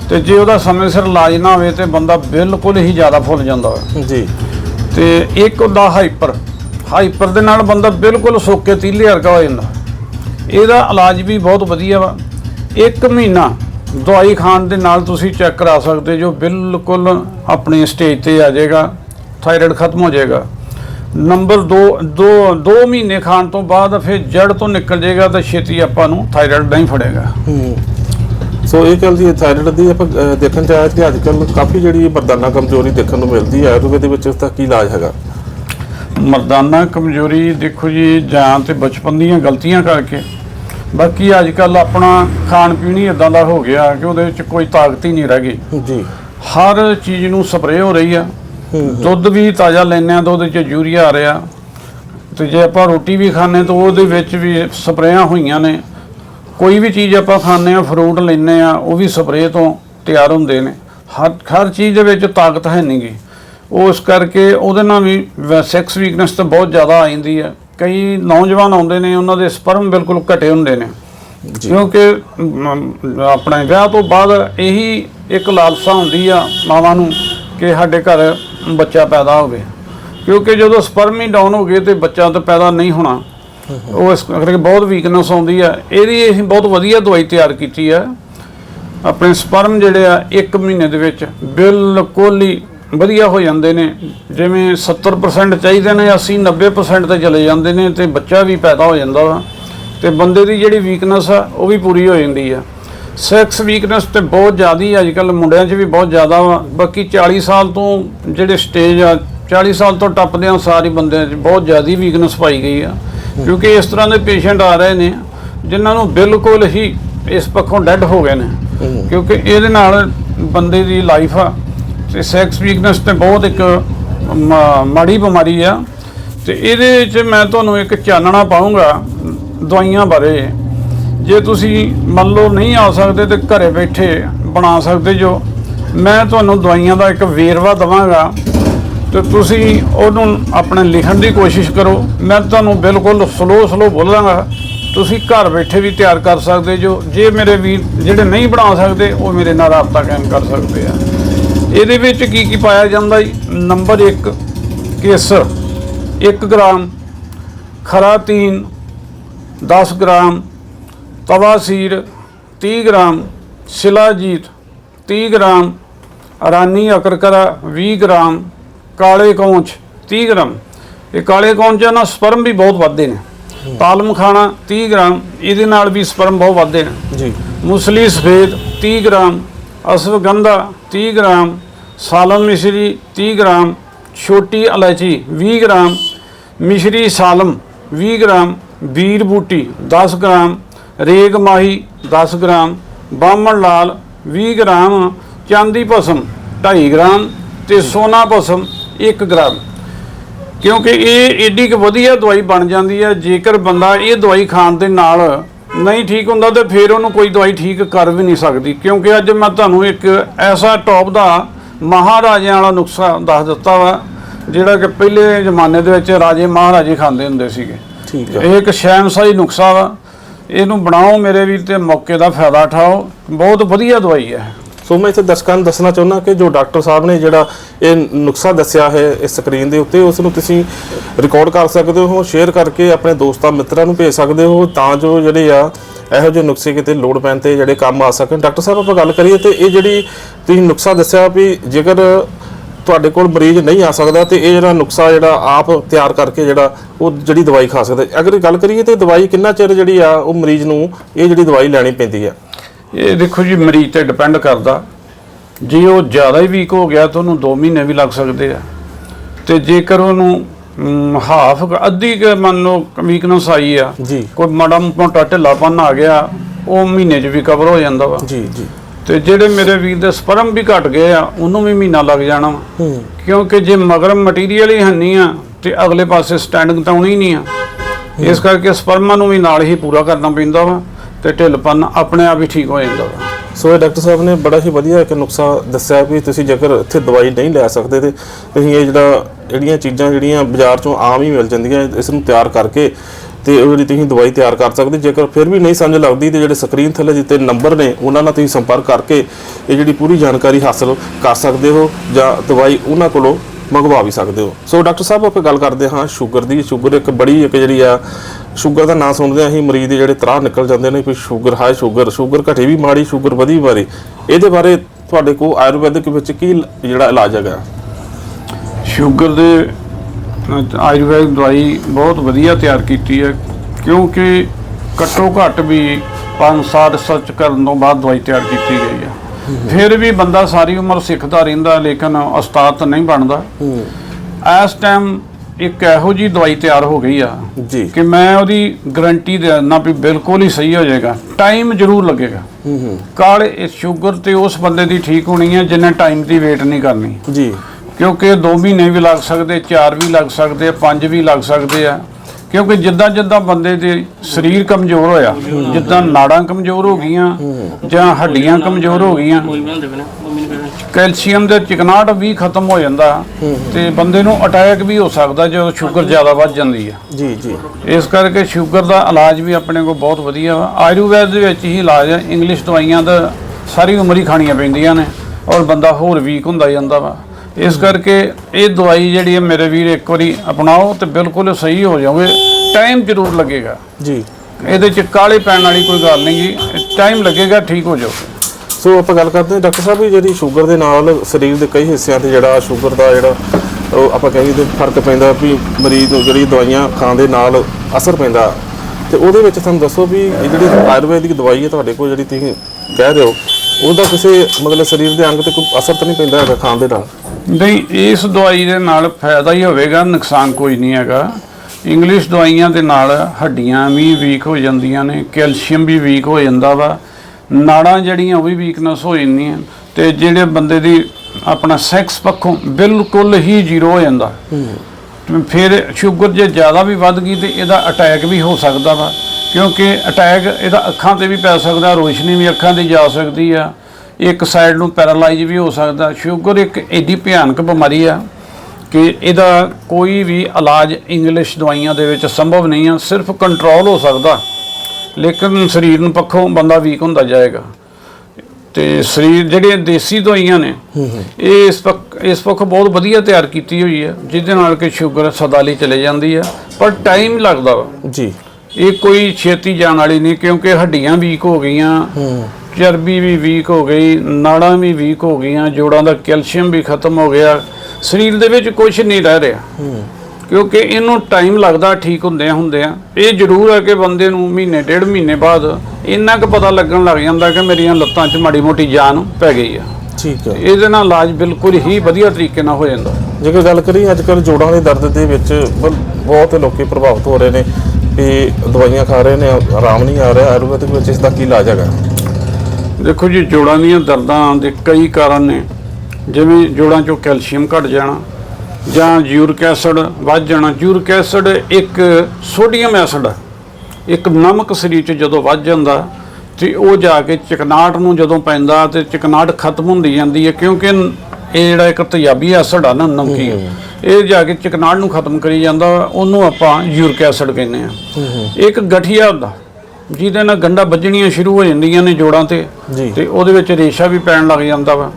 ਤੇ ਜੇ ਉਹਦਾ ਸਮੇਂ ਸਿਰ ਇਲਾਜ ਨਾ ਹੋਵੇ ਤੇ ਬੰਦਾ ਬਿਲਕੁਲ ਹੀ ਜ਼ਿਆਦਾ ਫੁੱਲ ਜਾਂਦਾ ਵਾ। ਜੀ। ਤੇ ਇੱਕ ਹੁੰਦਾ ਹਾਈਪਰ ਹਾਈਪਰ ਦੇ ਨਾਲ ਬੰਦਾ ਬਿਲਕੁਲ ਸੁੱਕ ਕੇ ਤੀਲੇ ਵਰਗਾ ਹੋ ਜਾਂਦਾ। ਇਹਦਾ ਇਲਾਜ ਵੀ ਬਹੁਤ ਵਧੀਆ ਵਾ। ਇੱਕ ਮਹੀਨਾ ਦਵਾਈ ਖਾਣ ਦੇ ਨਾਲ ਤੁਸੀਂ ਚੈੱਕ ਕਰਾ ਸਕਦੇ ਜੋ ਬਿਲਕੁਲ ਆਪਣੀ ਸਟੇਜ ਤੇ ਆ ਜਾਏਗਾ ਥਾਇਰਾਇਡ ਖਤਮ ਹੋ ਜਾਏਗਾ। ਨੰਬਰ 2 ਦੋ 2 ਮਹੀਨੇ ਖਾਣ ਤੋਂ ਬਾਅਦ ਫਿਰ ਜੜ ਤੋਂ ਨਿਕਲ ਜਾਏਗਾ ਤਾਂ ਛੇਤੀ ਆਪਾਂ ਨੂੰ ਥਾਇਰਾਇਡ ਨਹੀਂ ਫੜੇਗਾ। ਸੋ ਇਹ ਗੱਲ ਦੀ ਥਾਇਰਾਇਡ ਦੀ ਆਪਾਂ ਦੇਖਣ ਚ ਆਇਆ ਕਿ ਅੱਜ ਕੱਲ ਕਾਫੀ ਜਿਹੜੀ ਮਰਦਾਨਾ ਕਮਜ਼ੋਰੀ ਦੇਖਣ ਨੂੰ ਮਿਲਦੀ ਹੈ ਆਯੁਰਵੇਦ ਦੇ ਵਿੱਚ ਇਸ ਦਾ ਕੀ ਇਲਾਜ ਹੈਗਾ? ਮਰਦਾਨਾ ਕਮਜ਼ੋਰੀ ਦੇਖੋ ਜੀ ਜਾਂ ਤੇ ਬਚਪਨ ਦੀਆਂ ਗਲਤੀਆਂ ਕਰਕੇ। ਬਾਕੀ ਅੱਜ ਕੱਲ ਆਪਣਾ ਖਾਣ ਪੀਣ ਹੀ ਇਦਾਂ ਦਾ ਹੋ ਗਿਆ ਕਿ ਉਹਦੇ ਵਿੱਚ ਕੋਈ ਤਾਕਤ ਹੀ ਨਹੀਂ ਰਹਿ ਗਈ। ਜੀ। ਹਰ ਚੀਜ਼ ਨੂੰ ਸਪਰੇਅ ਹੋ ਰਹੀ ਆ। ਦੁੱਧ ਵੀ ਤਾਜ਼ਾ ਲੈਂਦੇ ਆ ਤਾਂ ਉਹਦੇ 'ਚ ਯੂਰੀਆ ਆ ਰਿਹਾ। ਤੇ ਜੇ ਆਪਾਂ ਰੋਟੀ ਵੀ ਖਾਂਦੇ ਤਾਂ ਉਹਦੇ ਵਿੱਚ ਵੀ ਸਪਰੇਆਂ ਹੋਈਆਂ ਨੇ। ਕੋਈ ਵੀ ਚੀਜ਼ ਆਪਾਂ ਖਾਂਦੇ ਆ ਫਰੂਟ ਲੈਂਦੇ ਆ ਉਹ ਵੀ ਸਪਰੇਅ ਤੋਂ ਤਿਆਰ ਹੁੰਦੇ ਨੇ। ਹਰ ਹਰ ਚੀਜ਼ ਦੇ ਵਿੱਚ ਤਾਕਤ ਹੈ ਨਹੀਂਗੀ ਉਸ ਕਰਕੇ ਉਹਦੇ ਨਾਲ ਵੀ ਸੈਕਸ ਵੀਕਨੈਸ ਤਾਂ ਬਹੁਤ ਜ਼ਿਆਦਾ ਆ ਜਾਂਦੀ ਹੈ। ਕਈ ਨੌਜਵਾਨ ਆਉਂਦੇ ਨੇ ਉਹਨਾਂ ਦੇ ਸਪਰਮ ਬਿਲਕੁਲ ਘਟੇ ਹੁੰਦੇ ਨੇ। ਕਿਉਂਕਿ ਆਪਣੇ ਵਿਆਹ ਤੋਂ ਬਾਅਦ ਇਹੀ ਇੱਕ ਲਾਲਸਾ ਹੁੰਦੀ ਆ ਮਾਵਾਂ ਨੂੰ। ਕਿ ਸਾਡੇ ਘਰ ਬੱਚਾ ਪੈਦਾ ਹੋਵੇ। ਕਿਉਂਕਿ ਜਦੋਂ ਸਪਰਮ ਹੀ ਡਾਊਨ ਹੋ ਗਏ ਤੇ ਬੱਚਾ ਤਾਂ ਪੈਦਾ ਨਹੀਂ ਹੋਣਾ। ਉਹ ਇਸ ਕਰਕੇ ਬਹੁਤ ਵੀਕਨੈਸ ਆਉਂਦੀ ਆ। ਇਹਦੀ ਅਸੀਂ ਬਹੁਤ ਵਧੀਆ ਦਵਾਈ ਤਿਆਰ ਕੀਤੀ ਆ। ਆਪਣੇ ਸਪਰਮ ਜਿਹੜੇ ਆ 1 ਮਹੀਨੇ ਦੇ ਵਿੱਚ ਬਿਲਕੁਲ ਹੀ ਵਧੀਆ ਹੋ ਜਾਂਦੇ ਨੇ। ਜਿਵੇਂ 70% ਚਾਹੀਦੇ ਨੇ 80 90% ਤੇ ਚਲੇ ਜਾਂਦੇ ਨੇ ਤੇ ਬੱਚਾ ਵੀ ਪੈਦਾ ਹੋ ਜਾਂਦਾ ਵਾ। ਤੇ ਬੰਦੇ ਦੀ ਜਿਹੜੀ ਵੀਕਨੈਸ ਆ, ਉਹ ਵੀ ਪੂਰੀ ਹੋ ਜਾਂਦੀ ਆ। ਸੈਕਸ ਵੀਕਨੈਸ ਤੇ ਬਹੁਤ ਜ਼ਿਆਦੀ ਅੱਜ ਕੱਲ ਮੁੰਡਿਆਂ 'ਚ ਵੀ ਬਹੁਤ ਜ਼ਿਆਦਾ ਵਾ। ਬਾਕੀ 40 ਸਾਲ ਤੋਂ ਜਿਹੜੇ ਸਟੇਜ ਆ 40 ਸਾਲ ਤੋਂ ਟੱਪਦਿਆਂ ਸਾਰੀ ਬੰਦਿਆਂ 'ਚ ਬਹੁਤ ਜ਼ਿਆਦੀ ਵੀਕਨੈਸ ਪਾਈ ਗਈ ਆ। ਕਿਉਂਕਿ ਇਸ ਤਰ੍ਹਾਂ ਦੇ ਪੇਸ਼ੈਂਟ ਆ ਰਹੇ ਨੇ ਜਿਨ੍ਹਾਂ ਨੂੰ ਬਿਲਕੁਲ ਹੀ ਇਸ ਪੱਖੋਂ ਡੈੱਡ ਹੋ ਗਏ ਨੇ। ਕਿਉਂਕਿ ਇਹਦੇ ਨਾਲ ਬੰਦੇ ਦੀ ਲਾਈਫ ਆ। ਤੇ ਸੈਕਸ ਵੀਕਨੈਸ ਤੇ ਬਹੁਤ ਇੱਕ ਮਾੜੀ ਬਿਮਾਰੀ ਆ। ਤੇ ਇਹਦੇ ਵਿੱਚ ਮੈਂ ਤੁਹਾਨੂੰ ਇੱਕ ਚਾਨਣਾ ਪਾਉਂਗਾ ਦਵਾਈਆਂ ਬਾਰੇ। ਜੇ ਤੁਸੀਂ ਮੰਨ ਲਓ ਨਹੀਂ ਆ ਸਕਦੇ ਤੇ ਘਰੇ ਬੈਠੇ ਬਣਾ ਸਕਦੇ ਜੋ, ਮੈਂ ਤੁਹਾਨੂੰ ਦਵਾਈਆਂ ਦਾ ਇੱਕ ਵੇਰਵਾ ਦਵਾਂਗਾ ਤੇ ਤੁਸੀਂ ਉਹਨੂੰ ਆਪਣੇ ਲਿਖਣ ਦੀ ਕੋਸ਼ਿਸ਼ ਕਰੋ। ਮੈਂ ਤੁਹਾਨੂੰ ਬਿਲਕੁਲ ਸਲੋ ਸਲੋ ਬੋਲਾਂਗਾ। ਤੁਸੀਂ ਘਰ ਬੈਠੇ ਵੀ ਤਿਆਰ ਕਰ ਸਕਦੇ ਜੋ, ਜੇ ਮੇਰੇ ਵੀਰ ਜਿਹੜੇ ਨਹੀਂ ਬਣਾ ਸਕਦੇ, ਉਹ ਮੇਰੇ ਨਾਲ ਰਾਬਤਾ ਕਾਇਮ ਕਰ ਸਕਦੇ ਆ। ਇਹਦੇ ਵਿੱਚ ਕੀ ਕੀ ਪਾਇਆ ਜਾਂਦਾ ਜੀ? ਨੰਬਰ 1 ਕੇਸਰ 1 ਗ੍ਰਾਮ। ਖਰਾ ਤੀਨ 10 ਗ੍ਰਾਮ। ਤਵਾ ਸੀਰ 30 ਗ੍ਰਾਮ ਸ਼ਿਲਾਜੀਤ 30 ਗ੍ਰਾਮ ਅਰਾਨੀ ਅਕਰਕਰਾ 20 ਗ੍ਰਾਮ ਕਾਲੇ ਕੌਂਚ 30 ਗ੍ਰਾਮ। ਇਹ ਕਾਲੇ ਕੌਂਚ ਆ ਨਾ ਸਪਰਮ ਵੀ ਬਹੁਤ ਵੱਧਦੇ ਨੇ। ਤਾਲਮ ਖਾਣਾ 30 ਗ੍ਰਾਮ ਇਹਦੇ ਨਾਲ ਵੀ ਸਪਰਮ ਬਹੁਤ ਵੱਧਦੇ ਨੇ। ਜੀ। ਮੁਸਲੀ ਸਫੇਦ 30 ਗ੍ਰਾਮ। ਅਸਵਗੰਧਾ 30 ਗ੍ਰਾਮ। ਸਾਲਮ ਮਿਸ਼ਰੀ 30 ਗ੍ਰਾਮ। ਛੋਟੀ ਇਲਾਇਚੀ 20 ਗ੍ਰਾਮ। ਮਿਸ਼ਰੀ ਸਾਲਮ 20 ਗ੍ਰਾਮ। ਬੀਰ ਬੂਟੀ 10 ਗ੍ਰਾਮ। ਰੇਗ ਮਾਹੀ 10 ਗ੍ਰਾਮ ਬਾਹਮਣ ਲਾਲ 20 ਗ੍ਰਾਮ ਚਾਂਦੀ ਭਸਮ 2.5 ਗ੍ਰਾਮ ਤੇ ਸੋਨਾ ਭਸਮ 1 ਗ੍ਰਾਮ। ਕਿਉਂਕਿ ਇਹ ਏਡੀ ਕੁ ਵਧੀਆ ਦਵਾਈ ਬਣ ਜਾਂਦੀ ਹੈ ਜੇਕਰ ਬੰਦਾ ਇਹ ਦਵਾਈ ਖਾਣ ਦੇ ਨਾਲ ਨਹੀਂ ਠੀਕ ਹੁੰਦਾ ਤੇ ਫਿਰ ਉਹਨੂੰ ਕੋਈ ਦਵਾਈ ਠੀਕ ਕਰ ਵੀ ਨਹੀਂ ਸਕਦੀ। ਕਿਉਂਕਿ ਅੱਜ ਮੈਂ ਤੁਹਾਨੂੰ ਇੱਕ ਐਸਾ ਟੌਪ ਦਾ ਮਹਾਰਾਜਿਆਂ ਵਾਲਾ ਨੁਸਖਾ ਦੱਸ ਦਿੱਤਾ ਵਾ ਜਿਹੜਾ ਕਿ ਪਹਿਲੇ ਜ਼ਮਾਨੇ ਦੇ ਵਿੱਚ ਰਾਜੇ ਮਹਾਰਾਜੇ ਖਾਂਦੇ ਹੁੰਦੇ ਸੀਗੇ। ਠੀਕ ਹੈ ਇਹ ਇੱਕ ਸ਼ੈਨਸਾਈ ਨੁਸਖਾ ਵਾ ਇਹਨੂੰ ਬਣਾਓ ਮੇਰੇ ਵੀਰ ਤੇ ਮੌਕੇ ਦਾ ਫਾਇਦਾ ਉਠਾਓ। ਬਹੁਤ ਵਧੀਆ ਦਵਾਈ ਹੈ। ਸੋ ਮੈਂ ਇੱਥੇ ਦਰਸ਼ਕਾਂ ਨੂੰ ਦੱਸਣਾ ਚਾਹੁੰਦਾ ਕਿ ਜੋ ਡਾਕਟਰ ਸਾਹਿਬ ਨੇ ਜਿਹੜਾ ਇਹ ਨੁਕਸਾ ਦੱਸਿਆ ਹੈ ਇਸ ਸਕਰੀਨ ਦੇ ਉੱਤੇ, ਉਸ ਨੂੰ ਤੁਸੀਂ ਰਿਕਾਰਡ ਕਰ ਸਕਦੇ ਹੋ ਸ਼ੇਅਰ ਕਰਕੇ ਆਪਣੇ ਦੋਸਤਾਂ, ਮਿੱਤਰਾਂ ਨੂੰ ਭੇਜ ਸਕਦੇ ਹੋ ਤਾਂ ਜੋ ਜਿਹੜੇ ਆ, ਇਹੋ ਜਿਹੇ ਨੁਕਸੇ ਕਿਤੇ ਲੋੜ ਪੈਣ ਤੇ ਜਿਹੜੇ ਕੰਮ ਆ ਸਕਣ। ਡਾਕਟਰ ਸਾਹਿਬ, ਆਪਾਂ ਗੱਲ ਕਰੀਏ ਤੇ ਇਹ ਜਿਹੜੀ ਤੁਸੀਂ ਨੁਕਸਾ ਦੱਸਿਆ ਵੀ ਜੇਕਰ ਤੁਹਾਡੇ ਕੋਲ ਮਰੀਜ਼ ਨਹੀਂ ਆ ਸਕਦਾ ਤੇ ਇਹ ਜਿਹੜਾ ਨੁਕਸਾ ਜਿਹੜਾ ਆਪ ਤਿਆਰ ਕਰਕੇ ਜਿਹੜਾ ਉਹ ਜਿਹੜੀ ਦਵਾਈ ਖਾ ਸਕਦਾ। ਅਗਰ ਗੱਲ ਕਰੀਏ ਤੇ ਦਵਾਈ ਕਿੰਨਾ ਚਿਰ ਜਿਹੜੀ ਆ ਉਹ ਮਰੀਜ਼ ਨੂੰ ਇਹ ਜਿਹੜੀ ਦਵਾਈ ਲੈਣੀ ਪੈਂਦੀ ਆ? ਇਹ ਦੇਖੋ ਜੀ ਮਰੀਜ਼ ਤੇ ਡਿਪੈਂਡ ਕਰਦਾ। ਜੇ ਉਹ ਜ਼ਿਆਦਾ ਹੀ ਵੀਕ ਹੋ ਗਿਆ ਤਾਂ ਉਹਨੂੰ 2 ਮਹੀਨੇ ਵੀ ਲੱਗ ਸਕਦੇ ਆ। ਤੇ ਜੇਕਰ ਉਹਨੂੰ ਹਾਫ ਅੱਧੀ ਕੁ ਮੰਨ ਲਓ ਵੀਕਨੈਸ ਆਈ ਆ ਜੀ। ਕੋਈ ਮਾੜਾ ਮੋਟਾ ਢਿੱਲਾਪਨ ਆ ਗਿਆ ਉਹ ਮਹੀਨੇ 'ਚ ਵੀ ਕਵਰ ਹੋ ਜਾਂਦਾ ਵਾ। ਜੀ ਜੀ। ਤੇ ਜਿਹੜੇ ਮੇਰੇ ਵੀਰ ਦੇ ਸਪਰਮ ਵੀ ਘਟ ਗਏ ਆ ਉਹਨੂੰ ਵੀ ਮਹੀਨਾ ਲੱਗ ਜਾਣਾ ਵਾ। ਹੂੰ। ਕਿਉਂਕਿ ਜੇ ਮਗਰਮ ਮਟੀਰੀਅਲ ਹੀ ਹੰਨੀ ਆ ਤੇ ਅਗਲੇ ਪਾਸੇ ਸਟੈਂਡਿੰਗ ਤਾਂ ਆਉਣੀ ਨਹੀਂ ਆ। ਇਸ ਕਰਕੇ ਸਪਰਮਾਂ ਨੂੰ ਵੀ ਨਾਲ ਹੀ ਪੂਰਾ ਕਰਨਾ ਪੈਂਦਾ ਵਾ ਤੇ ਢਿੱਲਪਨ ਆਪਣੇ ਆਪ ਹੀ ਠੀਕ ਹੋ ਜਾਂਦਾ ਵਾ। ਸੋ ਇਹ ਡਾਕਟਰ ਸਾਹਿਬ ਨੇ ਬੜਾ ਹੀ ਵਧੀਆ ਇੱਕ ਨੁਕਸਾ ਦੱਸਿਆ ਵੀ ਤੁਸੀਂ ਜੇਕਰ ਇੱਥੇ ਦਵਾਈ ਨਹੀਂ ਲੈ ਸਕਦੇ ਤੇ ਤੁਸੀਂ ਇਹ ਜਿਹੜਾ ਜਿਹੜੀਆਂ ਚੀਜ਼ਾਂ ਜਿਹੜੀਆਂ ਬਾਜ਼ਾਰ ਚੋਂ ਆਮ ਹੀ ਮਿਲ ਜਾਂਦੀਆਂ ਇਸ ਨੂੰ ਤਿਆਰ ਕਰਕੇ ਤੇ ਉਹ ਜਿਹੜੀ ਤੁਸੀਂ ਦਵਾਈ ਤਿਆਰ ਕਰ ਸਕਦੇ, ਜੇਕਰ ਫਿਰ ਵੀ ਨਹੀਂ ਸਮਝ ਲੱਗਦੀ ਤੇ ਜਿਹੜੇ ਸਕਰੀਨ ਥੱਲੇ ਦਿੱਤੇ ਨੰਬਰ ਨੇ, ਉਹਨਾਂ ਨਾਲ ਤੁਸੀਂ ਸੰਪਰਕ ਕਰਕੇ ਇਹ ਜਿਹੜੀ ਪੂਰੀ ਜਾਣਕਾਰੀ ਹਾਸਲ ਕਰ ਸਕਦੇ ਹੋ ਜਾਂ ਦਵਾਈ ਉਹਨਾਂ ਕੋਲੋਂ ਮੰਗਵਾ ਵੀ ਸਕਦੇ ਹੋ। ਸੋ ਡਾਕਟਰ ਸਾਹਿਬ, ਆਪਾਂ ਗੱਲ ਕਰਦੇ ਹਾਂ ਸ਼ੂਗਰ ਦੀ। ਸ਼ੂਗਰ ਇੱਕ ਬੜੀ ਇੱਕ ਜਿਹੜੀ ਆ, ਸ਼ੂਗਰ ਦਾ ਨਾਂ ਸੁਣਦੇ ਹਾਂ ਹੀ ਮਰੀਜ਼ ਦੇ ਜਿਹੜੇ ਤਰਾਹ ਨਿਕਲ ਜਾਂਦੇ ਨੇ, ਵੀ ਸ਼ੂਗਰ ਹਾਈ ਸ਼ੂਗਰ ਸ਼ੂਗਰ ਘਟੇ ਵੀ ਮਾੜੀ, ਸ਼ੂਗਰ ਵਧੀ ਵੀ ਮਾੜੀ। ਇਹਦੇ ਬਾਰੇ ਤੁਹਾਡੇ ਕੋਲ ਆਯੁਰਵੈਦਿਕ ਵਿੱਚ ਕੀ ਜਿਹੜਾ ਇਲਾਜ ਹੈਗਾ? ਸ਼ੂਗਰ ਦੇ ਆਯੁਰਵੈਦਿਕ ਦਵਾਈ ਬਹੁਤ ਵਧੀਆ ਤਿਆਰ ਕੀਤੀ ਹੈ ਕਿਉਂਕਿ ਘੱਟੋ ਘੱਟ ਵੀ 5 ਸਾਲ ਰਿਸਰਚ ਕਰਨ ਤੋਂ ਬਾਅਦ ਦਵਾਈ ਤਿਆਰ ਕੀਤੀ ਗਈ ਹੈ। ਫਿਰ ਵੀ ਬੰਦਾ ਸਾਰੀ ਉਮਰ ਸਿੱਖਦਾ ਰਹਿੰਦਾ ਲੇਕਿਨ ਉਸਤਾਦ ਨਹੀਂ ਬਣਦਾ। ਇਸ ਟਾਈਮ ਇੱਕ ਇਹੋ ਜੀ ਦਵਾਈ ਤਿਆਰ ਹੋ ਗਈ ਆ ਜੀ। ਕਿ ਮੈਂ ਉਹਦੀ ਗਾਰੰਟੀ ਦੇ ਦਿੰਦਾ ਵੀ ਬਿਲਕੁਲ ਹੀ ਸਹੀ ਹੋ ਜਾਏਗਾ। ਟਾਈਮ ਜ਼ਰੂਰ ਲੱਗੇਗਾ। ਹੂੰ ਹੂੰ। ਕਾਲ ਇਹ ਸ਼ੂਗਰ ਤੇ ਉਸ ਬੰਦੇ ਦੀ ਠੀਕ ਹੋਣੀ ਹੈ ਜਿੰਨੇ ਟਾਈਮ ਦੀ ਵੇਟ ਨਹੀਂ ਕਰਨੀ। ਜੀ। ਕਿਉਂਕਿ 2 ਮਹੀਨੇ ਵੀ ਲੱਗ ਸਕਦੇ 4 ਵੀ ਲੱਗ ਸਕਦੇ ਆ 5 ਵੀ ਲੱਗ ਸਕਦੇ ਆ। ਕਿਉਂਕਿ ਜਿੱਦਾਂ ਜਿੱਦਾਂ ਬੰਦੇ ਦੇ ਸਰੀਰ ਕਮਜ਼ੋਰ ਹੋਇਆ ਜਿੱਦਾਂ ਨਾੜਾਂ ਕਮਜ਼ੋਰ ਹੋ ਗਈਆਂ ਜਾਂ ਹੱਡੀਆਂ ਕਮਜ਼ੋਰ ਹੋ ਗਈਆਂ ਕੈਲਸ਼ੀਅਮ ਦੇ ਚਿਕਨਾਟ ਵੀ ਖਤਮ ਹੋ ਜਾਂਦਾ ਤੇ ਬੰਦੇ ਨੂੰ ਅਟੈਕ ਵੀ ਹੋ ਸਕਦਾ ਜਦੋਂ ਸ਼ੂਗਰ ਜ਼ਿਆਦਾ ਵੱਧ ਜਾਂਦੀ ਹੈ ਜੀ ਜੀ। ਇਸ ਕਰਕੇ ਸ਼ੂਗਰ ਦਾ ਇਲਾਜ ਵੀ ਆਪਣੇ ਕੋਲ ਬਹੁਤ ਵਧੀਆ ਵਾ। ਆਯੁਰਵੈਦ ਦੇ ਵਿੱਚ ਹੀ ਇਲਾਜ ਹੈ ਇੰਗਲਿਸ਼ ਦਵਾਈਆਂ ਦਾ ਸਾਰੀ ਉਮਰ ਹੀ ਖਾਣੀਆਂ ਪੈਂਦੀਆਂ ਨੇ ਔਰ ਬੰਦਾ ਹੋਰ ਵੀਕ ਹੁੰਦਾ ਜਾਂਦਾ ਵਾ। ਇਸ ਕਰਕੇ ਇਹ ਦਵਾਈ ਜਿਹੜੀ ਹੈ ਮੇਰੇ ਵੀਰ ਇੱਕ ਵਾਰੀ ਅਪਣਾਓ ਤੇ ਬਿਲਕੁਲ ਸਹੀ ਹੋ ਜਾਓਗੇ। ਟਾਈਮ ਜ਼ਰੂਰ ਲੱਗੇਗਾ। ਜੀ। ਇਹਦੇ ਚ ਕਾਲੇ ਪੈਣ ਵਾਲੀ ਕੋਈ ਗੱਲ ਨਹੀਂ ਗੀ ਟਾਈਮ ਲੱਗੇਗਾ ਠੀਕ ਹੋ ਜਾਓਗੇ। ਸੋ ਆਪਾਂ ਗੱਲ ਕਰਦੇ ਹਾਂ ਡਾਕਟਰ ਸਾਹਿਬ ਵੀ ਜਿਹੜੀ ਸ਼ੂਗਰ ਦੇ ਨਾਲ ਸਰੀਰ ਦੇ ਕਈ ਹਿੱਸਿਆਂ ਤੇ ਜਿਹੜਾ ਸ਼ੂਗਰ ਦਾ ਜਿਹੜਾ ਉਹ ਆਪਾਂ ਕਹੀਏ ਤੇ ਫ਼ਰਕ ਪੈਂਦਾ ਵੀ ਮਰੀਜ਼ ਨੂੰ ਜਿਹੜੀ ਦਵਾਈਆਂ ਖਾਣ ਦੇ ਨਾਲ ਅਸਰ ਪੈਂਦਾ। ਤੇ ਉਹਦੇ ਵਿੱਚ ਤੁਹਾਨੂੰ ਦੱਸੋ ਵੀ ਇਹ ਜਿਹੜੀ ਆਯੁਰਵੈਦਿਕ ਦਵਾਈ ਹੈ ਤੁਹਾਡੇ ਕੋਲ ਜਿਹੜੀ ਤੁਸੀਂ ਕਹਿ ਰਹੇ ਹੋ ਉਹਦਾ ਕਿਸੇ ਮਤਲਬ ਸਰੀਰ ਦੇ ਅੰਗ ਤੇ ਕੋਈ ਅਸਰ ਤਾਂ ਨਹੀਂ ਪੈਂਦਾ ਹੈਗਾ ਖਾਣ ਦੇ ਨਾਲ? ਨਹੀਂ ਇਸ ਦਵਾਈ ਦੇ ਨਾਲ ਫਾਇਦਾ ਹੀ ਹੋਵੇਗਾ ਨੁਕਸਾਨ ਕੋਈ ਨਹੀਂ ਹੈਗਾ। ਇੰਗਲਿਸ਼ ਦਵਾਈਆਂ ਦੇ ਨਾਲ ਹੱਡੀਆਂ ਵੀ ਵੀਕ ਹੋ ਜਾਂਦੀਆਂ ਨੇ ਕੈਲਸ਼ੀਅਮ ਵੀ ਵੀਕ ਹੋ ਜਾਂਦਾ ਵਾ। ਨਾੜਾਂ ਜਿਹੜੀਆਂ ਉਹ ਵੀ ਵੀਕਨੈਸ ਹੋ ਜਾਂਦੀਆਂ ਤੇ ਜਿਹੜੇ ਬੰਦੇ ਦੀ ਆਪਣਾ ਸੈਕਸ ਪੱਖੋਂ ਬਿਲਕੁਲ ਹੀ ਜ਼ੀਰੋ ਹੋ ਜਾਂਦਾ। ਫਿਰ ਸ਼ੂਗਰ ਜੇ ਜ਼ਿਆਦਾ ਵੀ ਵੱਧ ਗਈ ਤੇ ਇਹਦਾ ਅਟੈਕ ਵੀ ਹੋ ਸਕਦਾ ਵਾ। ਕਿਉਂਕਿ ਅਟੈਕ ਇਹਦਾ ਅੱਖਾਂ ਤੇ ਵੀ ਪੈ ਸਕਦਾ ਰੋਸ਼ਨੀ ਵੀ ਅੱਖਾਂ ਦੀ ਜਾ ਸਕਦੀ ਆ। ਇੱਕ ਸਾਈਡ ਨੂੰ ਪੈਰਾਲਾਈਜ਼ ਵੀ ਹੋ ਸਕਦਾ। ਸ਼ੂਗਰ ਇੱਕ ਏਡੀ ਭਿਆਨਕ ਬਿਮਾਰੀ ਆ ਕਿ ਇਹਦਾ ਕੋਈ ਵੀ ਇਲਾਜ ਇੰਗਲਿਸ਼ ਦਵਾਈਆਂ ਦੇ ਵਿੱਚ ਸੰਭਵ ਨਹੀਂ ਆ। ਸਿਰਫ ਕੰਟਰੋਲ ਹੋ ਸਕਦਾ ਲੇਕਿਨ ਸਰੀਰ ਨੂੰ ਪੱਖੋਂ ਬੰਦਾ ਵੀਕ ਹੁੰਦਾ ਜਾਏਗਾ। ਤੇ ਸਰੀਰ ਜਿਹੜੀਆਂ ਦੇਸੀ ਦਵਾਈਆਂ ਨੇ ਇਹ ਇਸ ਪੱਖ ਇਸ ਪੱਖ ਬਹੁਤ ਵਧੀਆ ਤਿਆਰ ਕੀਤੀ ਹੋਈ ਹੈ ਜਿਹਦੇ ਨਾਲ ਕਿ ਸ਼ੂਗਰ ਸਦਾ ਲਈ ਚਲੇ ਜਾਂਦੀ ਆ। ਪਰ ਟਾਈਮ ਲੱਗਦਾ ਵਾ। ਜੀ। ਇਹ ਕੋਈ ਛੇਤੀ ਜਾਣ ਵਾਲੀ ਨਹੀਂ ਕਿਉਂਕਿ ਹੱਡੀਆਂ ਵੀਕ ਹੋ ਗਈਆਂ ਚਰਬੀ ਵੀ ਵੀਕ ਹੋ ਗਈ ਨਾੜਾਂ ਵੀ ਵੀਕ ਹੋ ਗਈਆਂ ਜੋੜਾਂ ਦਾ ਕੈਲਸ਼ੀਅਮ ਵੀ ਖਤਮ ਹੋ ਗਿਆ। ਸਰੀਰ ਦੇ ਵਿੱਚ ਕੁਝ ਨਹੀਂ ਰਹਿ ਰਿਹਾ। ਕਿਉਂਕਿ ਇਹਨੂੰ ਟਾਈਮ ਲੱਗਦਾ ਠੀਕ ਹੁੰਦਿਆਂ ਹੁੰਦਿਆਂ ਇਹ ਜ਼ਰੂਰ ਹੈ ਕਿ ਬੰਦੇ ਨੂੰ ਮਹੀਨੇ ਡੇਢ ਮਹੀਨੇ ਬਾਅਦ ਇੰਨਾ ਕੁ ਪਤਾ ਲੱਗਣ ਲੱਗ ਜਾਂਦਾ ਕਿ ਮੇਰੀਆਂ ਲੱਤਾਂ 'ਚ ਮਾੜੀ ਮੋਟੀ ਜਾਨ ਪੈ ਗਈ ਆ। ਠੀਕ ਹੈ ਇਹਦੇ ਨਾਲ ਇਲਾਜ ਬਿਲਕੁਲ ਹੀ ਵਧੀਆ ਤਰੀਕੇ ਨਾਲ ਹੋ ਜਾਂਦਾ। ਜੇਕਰ ਗੱਲ ਕਰੀਏ ਅੱਜ ਕੱਲ ਜੋੜਾਂ ਦੇ ਦਰਦ ਦੇ ਵਿੱਚ ਬਹੁਤ ਲੋਕੀ ਪ੍ਰਭਾਵਿਤ ਹੋ ਰਹੇ ਨੇ। ਇਹ ਦਵਾਈਆਂ ਖਾ ਰਹੇ ਨੇ, ਆਰਾਮ ਨਹੀਂ ਆ ਰਿਹਾ, ਆਯੁਰਵੈਦਿਕ ਵਿੱਚ ਇਸ ਦਾ ਕੀ ਇਲਾਜ ਹੈਗਾ? ਦੇਖੋ ਜੀ, ਜੋੜਾਂ ਦੀਆਂ ਦਰਦਾਂ ਦੇ ਕਈ ਕਾਰਨ ਨੇ। ਜਿਵੇਂ ਜੋੜਾਂ 'ਚੋਂ ਕੈਲਸ਼ੀਅਮ ਘਟ ਜਾਣਾ, ਜਾਂ ਯੂਰਿਕ ਐਸਿਡ ਵੱਧ ਜਾਣਾ। ਯੂਰਿਕ ਐਸਿਡ ਇੱਕ ਸੋਡੀਅਮ ਐਸਿਡ ਇੱਕ ਨਮਕ ਸਰੀਰ 'ਚ ਜਦੋਂ ਵੱਧ ਜਾਂਦਾ, ਤੇ ਉਹ ਜਾ ਕੇ ਚਿਕਨਾਟ ਨੂੰ ਜਦੋਂ ਪੈਂਦਾ, ਤੇ ਚਿਕਨਾਟ ਖਤਮ ਹੁੰਦੀ ਜਾਂਦੀ ਹੈ, ਕਿਉਂਕਿ ਇਹ ਜਿਹੜਾ ਇੱਕ ਤੇਜ਼ਾਬੀ ਐਸਿਡ ਆ ਨਾ ਨਮਕੀਨ ਇਹ ਜਾ ਕੇ ਚਿਕਨਾਟ ਨੂੰ ਖਤਮ ਕਰੀ ਜਾਂਦਾ ਉਹਨੂੰ ਆਪਾਂ ਯੂਰਿਕ ਐਸਿਡ ਕਹਿੰਦੇ ਆ। ਇੱਕ ਗਠੀਆ ਹੁੰਦਾ ਜਿਹਦੇ ਨਾਲ ਗੰਡਾ ਵੱਜਣੀਆਂ ਸ਼ੁਰੂ ਹੋ ਜਾਂਦੀਆਂ ਨੇ ਜੋੜਾਂ ਤੇ। ਤੇ ਉਹਦੇ ਵਿੱਚ ਰੇਸ਼ਾ ਵੀ ਪੈਣ ਲੱਗ ਜਾਂਦਾ ਵਾ।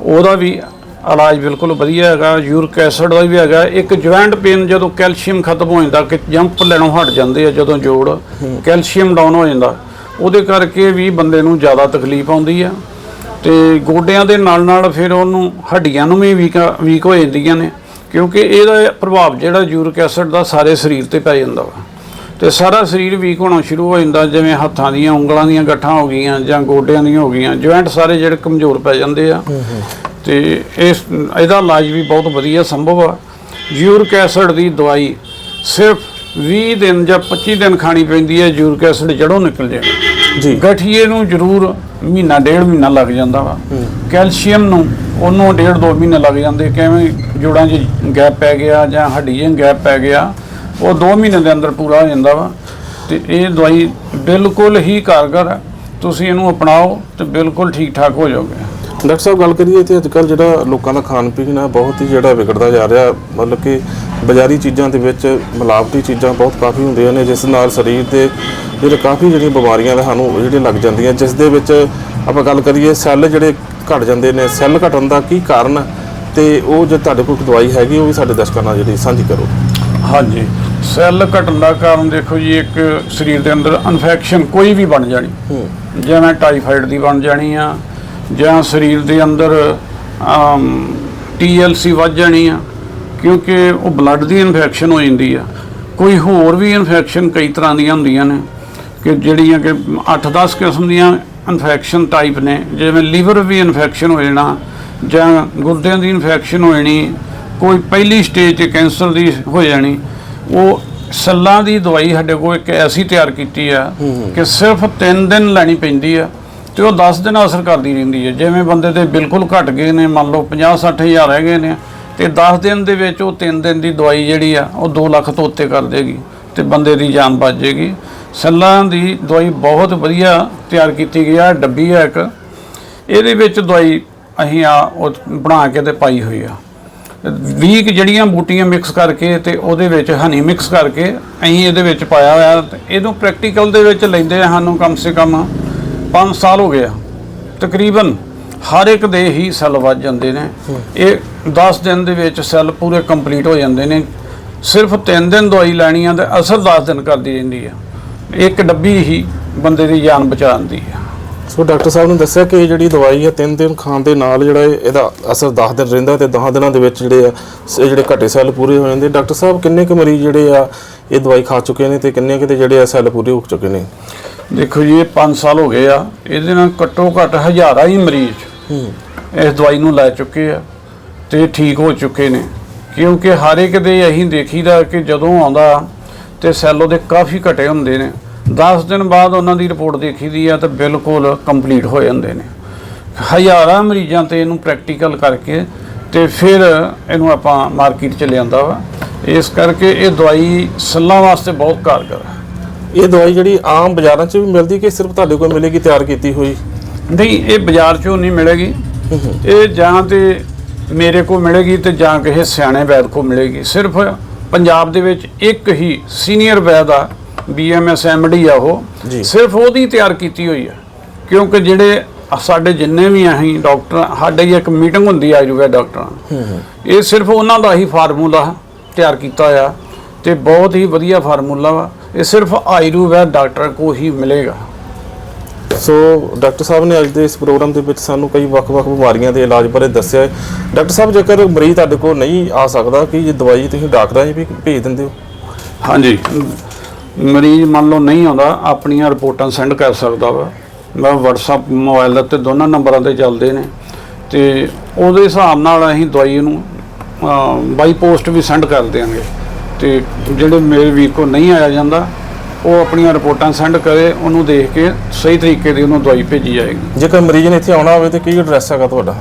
ਉਹਦਾ ਵੀ ਇਲਾਜ ਬਿਲਕੁਲ ਵਧੀਆ ਹੈਗਾ ਯੂਰਿਕ ਐਸਿਡ ਦਾ ਵੀ ਹੈਗਾ। ਇੱਕ ਜੁਆਇੰਟ ਪੇਨ ਜਦੋਂ ਕੈਲਸ਼ੀਅਮ ਖਤਮ ਹੋ ਜਾਂਦਾ ਕਿ ਜੰਪ ਲੈਣੋਂ ਹਟ ਜਾਂਦੇ ਆ ਜਦੋਂ ਜੋੜ ਕੈਲਸ਼ੀਅਮ ਡਾਊਨ ਹੋ ਜਾਂਦਾ ਉਹਦੇ ਕਰਕੇ ਵੀ ਬੰਦੇ ਨੂੰ ਜ਼ਿਆਦਾ ਤਕਲੀਫ ਆਉਂਦੀ ਆ। ਤੇ ਗੋਡਿਆਂ ਦੇ ਨਾਲ ਨਾਲ ਫਿਰ ਉਹਨੂੰ ਹੱਡੀਆਂ ਨੂੰ ਵੀ ਵੀਕ ਵੀਕ ਹੋ ਜਾਂਦੀਆਂ ਨੇ ਕਿਉਂਕਿ ਇਹਦਾ ਪ੍ਰਭਾਵ ਜਿਹੜਾ ਯੂਰਿਕ ਐਸਿਡ ਦਾ ਸਾਰੇ ਸਰੀਰ ਤੇ ਪੈ ਜਾਂਦਾ ਵਾ। ਤੇ ਸਾਰਾ ਸਰੀਰ ਵੀਕ ਹੋਣਾ ਸ਼ੁਰੂ ਹੋ ਜਾਂਦਾ ਜਿਵੇਂ ਹੱਥਾਂ ਦੀਆਂ ਉਂਗਲਾਂ ਦੀਆਂ ਗੱਠਾਂ ਹੋ ਗਈਆਂ ਜਾਂ ਗੋਡਿਆਂ ਦੀਆਂ ਹੋ ਗਈਆਂ ਜੁਆਇੰਟ ਸਾਰੇ ਜਿਹੜੇ ਕਮਜ਼ੋਰ ਪੈ ਜਾਂਦੇ ਆ। ਤੇ ਇਸ ਇਹਦਾ ਇਲਾਜ ਵੀ ਬਹੁਤ ਵਧੀਆ ਸੰਭਵ ਆ। ਯੂਰਿਕ ਐਸਿਡ ਦੀ ਦਵਾਈ ਸਿਰਫ 20 ਦਿਨ ਜਾਂ 25 ਦਿਨ ਖਾਣੀ ਪੈਂਦੀ ਹੈ ਯੂਰਿਕ ਐਸਿਡ ਜੜੋਂ ਨਿਕਲ ਜਾਏ ਜੀ। ਗਠੀਏ ਨੂੰ ਜ਼ਰੂਰ ਮਹੀਨਾ ਡੇਢ ਮਹੀਨਾ ਲੱਗ ਜਾਂਦਾ ਵਾ। ਕੈਲਸ਼ੀਅਮ ਨੂੰ ਉਹਨੂੰ ਡੇਢ ਦੋ ਮਹੀਨੇ ਲੱਗ ਜਾਂਦੇ ਕਿਵੇਂ ਜੋੜਾਂ 'ਚ ਗੈਪ ਪੈ ਗਿਆ ਜਾਂ ਹੱਡੀਆਂ 'ਚ ਗੈਪ ਪੈ ਗਿਆ ਉਹ 2 ਮਹੀਨੇ ਦੇ ਅੰਦਰ ਪੂਰਾ ਹੋ ਜਾਂਦਾ ਵਾ। ਤੇ ਇਹ ਦਵਾਈ ਬਿਲਕੁਲ ਹੀ ਕਾਰਗਰ ਹੈ ਤੁਸੀਂ ਇਹਨੂੰ ਅਪਣਾਓ ਤੇ ਬਿਲਕੁਲ ਠੀਕ ਠਾਕ ਹੋ ਜਾਓਗੇ। ਡਾਕਟਰ ਸਾਹਿਬ ਗੱਲ ਕਰੀਏ ਤੇ ਅੱਜ ਕੱਲ ਜਿਹੜਾ ਲੋਕਾਂ ਦਾ ਖਾਣ ਪੀਣ ਹੈ ਬਹੁਤ ਹੀ ਜਿਹੜਾ ਵਿਗੜਦਾ ਜਾ ਰਿਹਾ ਮਤਲਬ ਕਿ ਬਾਜ਼ਾਰੀ ਚੀਜ਼ਾਂ ਦੇ ਵਿੱਚ ਮਿਲਾਵਟੀ ਚੀਜ਼ਾਂ ਬਹੁਤ ਕਾਫੀ ਹੁੰਦੀਆਂ ਨੇ ਜਿਸ ਨਾਲ ਸਰੀਰ ਦੇ ਜਿਹੜੇ ਕਾਫੀ ਜਿਹੜੀਆਂ ਬਿਮਾਰੀਆਂ ਨੇ ਸਾਨੂੰ ਜਿਹੜੇ ਲੱਗ ਜਾਂਦੀਆਂ। ਜਿਸ ਦੇ ਵਿੱਚ ਆਪਾਂ ਗੱਲ ਕਰੀਏ ਸੈੱਲ ਜਿਹੜੇ ਘਟ ਜਾਂਦੇ ਨੇ ਸੈੱਲ ਘਟਣ ਦਾ ਕੀ ਕਾਰਨ ਤੇ ਉਹ ਜੇ ਤੁਹਾਡੇ ਕੋਲ ਦਵਾਈ ਹੈਗੀ ਉਹ ਵੀ ਸਾਡੇ ਦਰਸ਼ਕਾਂ ਨਾਲ ਜਿਹੜੀ ਸਾਂਝੀ ਕਰੋ। ਹਾਂਜੀ। ਸੈੱਲ ਘਟਣ ਦਾ ਕਾਰਨ ਦੇਖੋ ਜੀ ਇੱਕ ਸਰੀਰ ਦੇ ਅੰਦਰ ਇਨਫੈਕਸ਼ਨ ਕੋਈ ਵੀ ਬਣ ਜਾਣੀ। ਜਿਵੇਂ ਟਾਈਫਾਈਡ ਦੀ ਬਣ ਜਾਣੀ ਆ ਜਾਂ ਸਰੀਰ ਦੇ ਅੰਦਰ ਟੀਐਲਸੀ ਵੱਧ ਜਾਣੀ ਆ ਕਿਉਂਕਿ ਉਹ ਬਲੱਡ ਦੀ ਇਨਫੈਕਸ਼ਨ ਹੋ ਜਾਂਦੀ ਆ। ਕੋਈ ਹੋਰ ਵੀ ਇਨਫੈਕਸ਼ਨ ਕਈ ਤਰ੍ਹਾਂ ਦੀਆਂ ਹੁੰਦੀਆਂ ਨੇ ਕਿ ਜਿਹੜੀਆਂ ਕਿ 8-10 ਕਿਸਮ ਦੀਆਂ ਇਨਫੈਕਸ਼ਨ ਟਾਈਪ ਨੇ ਜਿਵੇਂ ਲੀਵਰ ਵੀ ਇਨਫੈਕਸ਼ਨ ਹੋ ਜਾਣਾ ਜਾਂ ਗੁਰਦਿਆਂ ਦੀ ਇਨਫੈਕਸ਼ਨ ਹੋ ਜਾਣੀ ਕੋਈ ਪਹਿਲੀ ਸਟੇਜ ਤੇ ਕੈਂਸਰ ਦੀ ਹੋ ਜਾਣੀ ਉਹ ਸੱਲਾਂ ਦੀ ਦਵਾਈ ਸਾਡੇ ਕੋਲ ਇੱਕ ਐਸੀ ਤਿਆਰ ਕੀਤੀ ਆ ਕਿ ਸਿਰਫ 3 ਦਿਨ ਲੈਣੀ ਪੈਂਦੀ ਆ ਤੇ ਉਹ 10 ਦਿਨ ਅਸਰ ਕਰਦੀ ਰਹਿੰਦੀ ਹੈ। ਜਿਵੇਂ ਬੰਦੇ ਦੇ ਬਿਲਕੁਲ ਘਟ ਗਏ ਨੇ, ਮੰਨ ਲਓ 50 60 ਹਜ਼ਾਰ ਰਹਿ ਗਏ ਨੇ, ਤੇ 10 ਦਿਨ ਦੇ ਵਿੱਚ ਉਹ 3 ਦਿਨ ਦੀ ਦਵਾਈ ਜਿਹੜੀ ਆ, ਉਹ 2 ਲੱਖ ਤੋਂ ਉੱਤੇ ਕਰ ਦੇਗੀ ਤੇ ਬੰਦੇ ਦੀ ਜਾਨ ਬਚ ਜੇਗੀ। ਸੱਲਾਂ ਦੀ ਦਵਾਈ ਬਹੁਤ ਵਧੀਆ ਤਿਆਰ ਕੀਤੀ ਗਈ ਆ, ਡੱਬੀ ਆ ਇੱਕ। ਇਹਦੇ ਵਿੱਚ ਦਵਾਈ ਅਸੀਂ ਆ, ਉਹ ਬਣਾ ਕੇ ਤੇ ਪਾਈ ਹੋਈ ਆ। ਵੀਕ ਜਿਹੜੀਆਂ ਬੂਟੀਆਂ ਮਿਕਸ ਕਰਕੇ ਤੇ ਉਹਦੇ ਵਿੱਚ ਹਨੀ ਮਿਕਸ ਕਰਕੇ ਅਸੀਂ ਇਹਦੇ ਵਿੱਚ ਪਾਇਆ ਹੋਇਆ। ਤੇ ਇਹਨੂੰ ਪ੍ਰੈਕਟੀਕਲ ਦੇ ਵਿੱਚ ਲੈਂਦੇ ਸਾਨੂੰ ਕਮ ਸੇ ਕਮ 5 ਸਾਲ ਹੋ ਗਿਆ ਤਕਰੀਬਨ ਹਰ ਇੱਕ ਦੇ ਹੀ ਸੈੱਲ ਵੱਜ ਜਾਂਦੇ ਨੇ। ਇਹ 10 ਦਿਨ ਦੇ ਵਿੱਚ ਸੈੱਲ ਪੂਰੇ ਕੰਪਲੀਟ ਹੋ ਜਾਂਦੇ ਨੇ। ਸਿਰਫ 3 ਦਿਨ ਦਵਾਈ ਲੈਣੀ ਆ ਤੇ ਅਸਰ 10 ਦਿਨ ਕਰਦੀ ਰਹਿੰਦੀ ਆ। ਇੱਕ ਡੱਬੀ ਹੀ ਬੰਦੇ ਦੀ ਜਾਨ ਬਚਾਉਂਦੀ ਆ। ਸੋ ਡਾਕਟਰ ਸਾਹਿਬ ਨੇ ਦੱਸਿਆ ਕਿ ਇਹ ਜਿਹੜੀ ਦਵਾਈ ਹੈ, ਤਿੰਨ ਦਿਨ ਖਾਣ ਦੇ ਨਾਲ ਜਿਹੜਾ ਇਹਦਾ ਅਸਰ 10 ਦਿਨ ਰਹਿੰਦਾ ਤੇ 10 ਦਿਨਾਂ ਦੇ ਵਿੱਚ ਜਿਹੜੇ ਆ, ਇਹ ਜਿਹੜੇ ਘਟੇ ਸੈੱਲ ਪੂਰੇ ਹੋ ਜਾਂਦੇ। ਡਾਕਟਰ ਸਾਹਿਬ, ਕਿੰਨੇ ਕੁ ਮਰੀਜ਼ ਜਿਹੜੇ ਆ, ਇਹ ਦਵਾਈ ਖਾ ਚੁੱਕੇ ਨੇ ਤੇ ਕਿੰਨੇ ਕਿਤੇ ਜਿਹੜੇ ਆ ਸੈੱਲ ਪੂਰੇ ਹੋ ਚੁੱਕੇ ਨੇ? ਦੇਖੋ ਜੀ ਇਹ 5 ਸਾਲ ਹੋ ਗਏ ਆ। ਇਹਦੇ ਨਾਲ ਘੱਟੋ ਘੱਟ ਹਜ਼ਾਰਾਂ ਹੀ ਮਰੀਜ਼ ਇਸ ਦਵਾਈ ਨੂੰ ਲੈ ਚੁੱਕੇ ਆ ਤੇ ਠੀਕ ਹੋ ਚੁੱਕੇ ਨੇ। ਕਿਉਂਕਿ ਹਰ ਇੱਕ ਦੇ ਅਸੀਂ ਦੇਖੀਦਾ ਕਿ ਜਦੋਂ ਆਉਂਦਾ ਤੇ ਸੈੱਲ ਉਹਦੇ ਕਾਫੀ ਘਟੇ ਹੁੰਦੇ ਨੇ। 10 ਦਿਨ ਬਾਅਦ ਉਹਨਾਂ ਦੀ ਰਿਪੋਰਟ ਦੇਖੀਦੀ ਆ ਤਾਂ ਬਿਲਕੁਲ ਕੰਪਲੀਟ ਹੋ ਜਾਂਦੇ ਨੇ। ਹਜ਼ਾਰਾਂ ਮਰੀਜ਼ਾਂ ਤੇ ਇਹਨੂੰ ਪ੍ਰੈਕਟੀਕਲ ਕਰਕੇ ਤੇ ਫਿਰ ਇਹਨੂੰ ਆਪਾਂ ਮਾਰਕੀਟ ਚ ਲਿਆਂਦਾ ਵਾ। ਇਸ ਕਰਕੇ ਇਹ ਦਵਾਈ ਸੱਲਾਂ ਵਾਸਤੇ ਬਹੁਤ ਕਾਰਗਰ ਹੈ ਇਹ ਦਵਾਈ ਜਿਹੜੀ ਆਮ ਬਾਜ਼ਾਰਾਂ 'ਚ ਵੀ ਮਿਲਦੀ ਕਿ ਸਿਰਫ ਤੁਹਾਡੇ ਕੋਲ ਮਿਲੇਗੀ ਤਿਆਰ ਕੀਤੀ ਹੋਈ? ਨਹੀਂ ਇਹ ਬਾਜ਼ਾਰ ਚੋਂ ਨਹੀਂ ਮਿਲੇਗੀ। ਇਹ ਜਾਂ ਤੇ ਮੇਰੇ ਕੋ ਮਿਲੇਗੀ ਤੇ ਜਾਂ ਕਿਸੇ ਸਿਆਣੇ ਵੈਦ ਕੋ ਮਿਲੇਗੀ। ਸਿਰਫ ਪੰਜਾਬ ਦੇ ਵਿੱਚ ਇੱਕ ਹੀ ਸੀਨੀਅਰ ਵੈਦ ਆ ਬੀਐਮਐਸ ਐਮਡੀ ਆ ਉਹ। ਸਿਰਫ ਉਹਦੀ ਤਿਆਰ ਕੀਤੀ ਹੋਈ ਆ। ਕਿਉਂਕਿ ਜਿਹੜੇ ਸਾਡੇ ਜਿੰਨੇ ਵੀ ਅਸੀਂ ਡਾਕਟਰ ਸਾਡੇ ਇੱਕ ਮੀਟਿੰਗ ਹੁੰਦੀ ਆ ਆਯੁਰਵੈਦ ਡਾਕਟਰਾਂ ਇਹ ਸਿਰਫ ਉਹਨਾਂ ਦਾ ਹੀ ਫਾਰਮੂਲਾ ਤਿਆਰ ਕੀਤਾ ਆ ਤੇ ਬਹੁਤ ਹੀ ਵਧੀਆ ਫਾਰਮੂਲਾ ਵਾ। ਇਹ ਸਿਰਫ ਆਯੁਰਵੈਦ ਡਾਕਟਰ ਕੋ ਹੀ ਮਿਲੇਗਾ। ਸੋ ਡਾਕਟਰ ਸਾਹਿਬ ਨੇ ਅੱਜ ਦੇ ਇਸ ਪ੍ਰੋਗਰਾਮ ਦੇ ਵਿੱਚ ਸਾਨੂੰ ਕਈ ਵੱਖ-ਵੱਖ ਬਿਮਾਰੀਆਂ ਦੇ ਇਲਾਜ ਬਾਰੇ ਦੱਸਿਆ ਹੈ। ਡਾਕਟਰ ਸਾਹਿਬ ਜੇਕਰ ਮਰੀਜ਼ ਤੁਹਾਡੇ ਕੋਲ ਨਹੀਂ ਆ ਸਕਦਾ ਕਿ ਇਹ ਦਵਾਈ ਤੁਸੀਂ ਡਾਕਟਰਾਂ 'ਚ ਵੀ ਭੇਜ ਦਿੰਦੇ ਹੋ? ਹਾਂਜੀ। ਮਰੀਜ਼ ਮੰਨ ਲਓ ਨਹੀਂ ਆਉਂਦਾ ਆਪਣੀਆਂ ਰਿਪੋਰਟਾਂ ਸੈਂਡ ਕਰ ਸਕਦਾ ਵਾ। ਮੈਂ WhatsApp ਮੋਬਾਈਲ ਦੇ ਉੱਤੇ ਦੋਨਾਂ ਨੰਬਰਾਂ ਤੇ ਚੱਲਦੇ ਨੇ। ਤੇ ਉਹਦੇ ਹਿਸਾਬ ਨਾਲ ਅਸੀਂ ਦਵਾਈ ਨੂੰ ਬਾਈ ਪੋਸਟ ਵੀ ਸੈਂਡ ਕਰ ਦਿਆਂਗੇ। ਤੇ ਜਿਹੜੇ ਮੇਰੇ ਵੀਰ ਕੋ ਨਹੀਂ ਆਇਆ ਜਾਂਦਾ ਉਹ ਆਪਣੀਆਂ ਰਿਪੋਰਟਾਂ ਸੈਂਡ ਕਰੇ ਉਹਨੂੰ ਦੇਖ ਕੇ ਸਹੀ ਤਰੀਕੇ ਦੀ ਉਹਨੂੰ ਦਵਾਈ ਭੇਜੀ ਜਾਏਗੀ। ਜੇਕਰ ਮਰੀਜ਼ ਨੇ ਇੱਥੇ ਆਉਣਾ ਹੋਵੇ ਤੇ ਕੀ ਐਡਰੈਸ ਹੈਗਾ ਤੁਹਾਡਾ?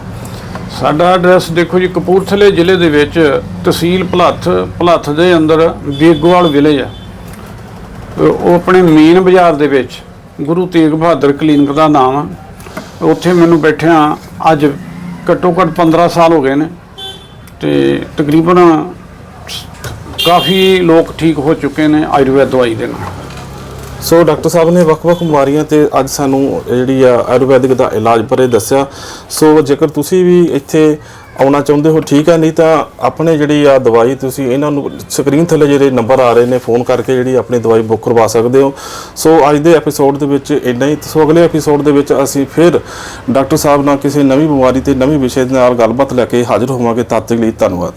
ਸਾਡਾ ਐਡਰੈਸ ਦੇਖੋ ਜੀ ਕਪੂਰਥਲੇ ਜ਼ਿਲ੍ਹੇ ਦੇ ਵਿੱਚ ਤਹਿਸੀਲ ਭਲੱਥ ਭਲੱਥ ਦੇ ਅੰਦਰ ਬੇਗੋਵਾਲ ਵਿਲੇਜ ਆ। ਉਹ ਆਪਣੇ ਮੇਨ ਬਾਜ਼ਾਰ ਦੇ ਵਿੱਚ ਗੁਰੂ ਤੇਗ ਬਹਾਦਰ ਕਲੀਨਿਕ ਦਾ ਨਾਮ ਆ। ਉੱਥੇ ਮੈਨੂੰ ਬੈਠਿਆਂ ਅੱਜ ਘੱਟੋ ਘੱਟ 15 ਸਾਲ ਹੋ ਗਏ ਨੇ ਤੇ ਤਕਰੀਬਨ ਕਾਫੀ ਲੋਕ ਠੀਕ ਹੋ ਚੁੱਕੇ ਨੇ ਆਯੁਰਵੈਦ ਦਵਾਈ ਦੇ ਨਾਲ। ਸੋ ਡਾਕਟਰ ਸਾਹਿਬ ਨੇ ਵੱਖ-ਵੱਖ ਬਿਮਾਰੀਆਂ ਤੇ ਅੱਜ ਸਾਨੂੰ ਜਿਹੜੀ ਆ ਆਯੁਰਵੈਦਿਕ ਦਾ ਇਲਾਜ ਬਾਰੇ ਦੱਸਿਆ। ਸੋ ਜੇਕਰ ਤੁਸੀਂ ਵੀ ਇੱਥੇ ਆਉਣਾ ਚਾਹੁੰਦੇ ਹੋ, ਠੀਕ ਆ ਨਹੀਂ ਤਾਂ ਆਪਣੇ ਜਿਹੜੀ ਆ ਦਵਾਈ ਤੁਸੀਂ ਇਹਨਾਂ ਨੂੰ ਸਕਰੀਨ ਥੱਲੇ ਜਿਹੜੇ ਨੰਬਰ ਆ ਰਹੇ ਨੇ, ਫੋਨ ਕਰਕੇ ਜਿਹੜੀ ਆਪਣੀ ਦਵਾਈ ਬੁੱਕ ਕਰਵਾ ਸਕਦੇ ਹੋ। ਸੋ ਅੱਜ ਦੇ ਐਪੀਸੋਡ ਦੇ ਵਿੱਚ ਇੰਨਾ ਹੀ। ਸੋ ਅਗਲੇ ਐਪੀਸੋਡ ਦੇ ਵਿੱਚ ਅਸੀਂ ਫਿਰ ਡਾਕਟਰ ਸਾਹਿਬ ਨਾਲ ਕਿਸੇ ਨਵੀਂ ਬਿਮਾਰੀ ਤੇ ਨਵੀਂ ਵਿਸ਼ੇ ਦੇ ਨਾਲ ਗੱਲਬਾਤ ਲੈ ਕੇ ਹਾਜ਼ਰ ਹੋਵਾਂਗੇ। ਤਦ ਤੱਕ ਲਈ ਧੰਨਵਾਦ।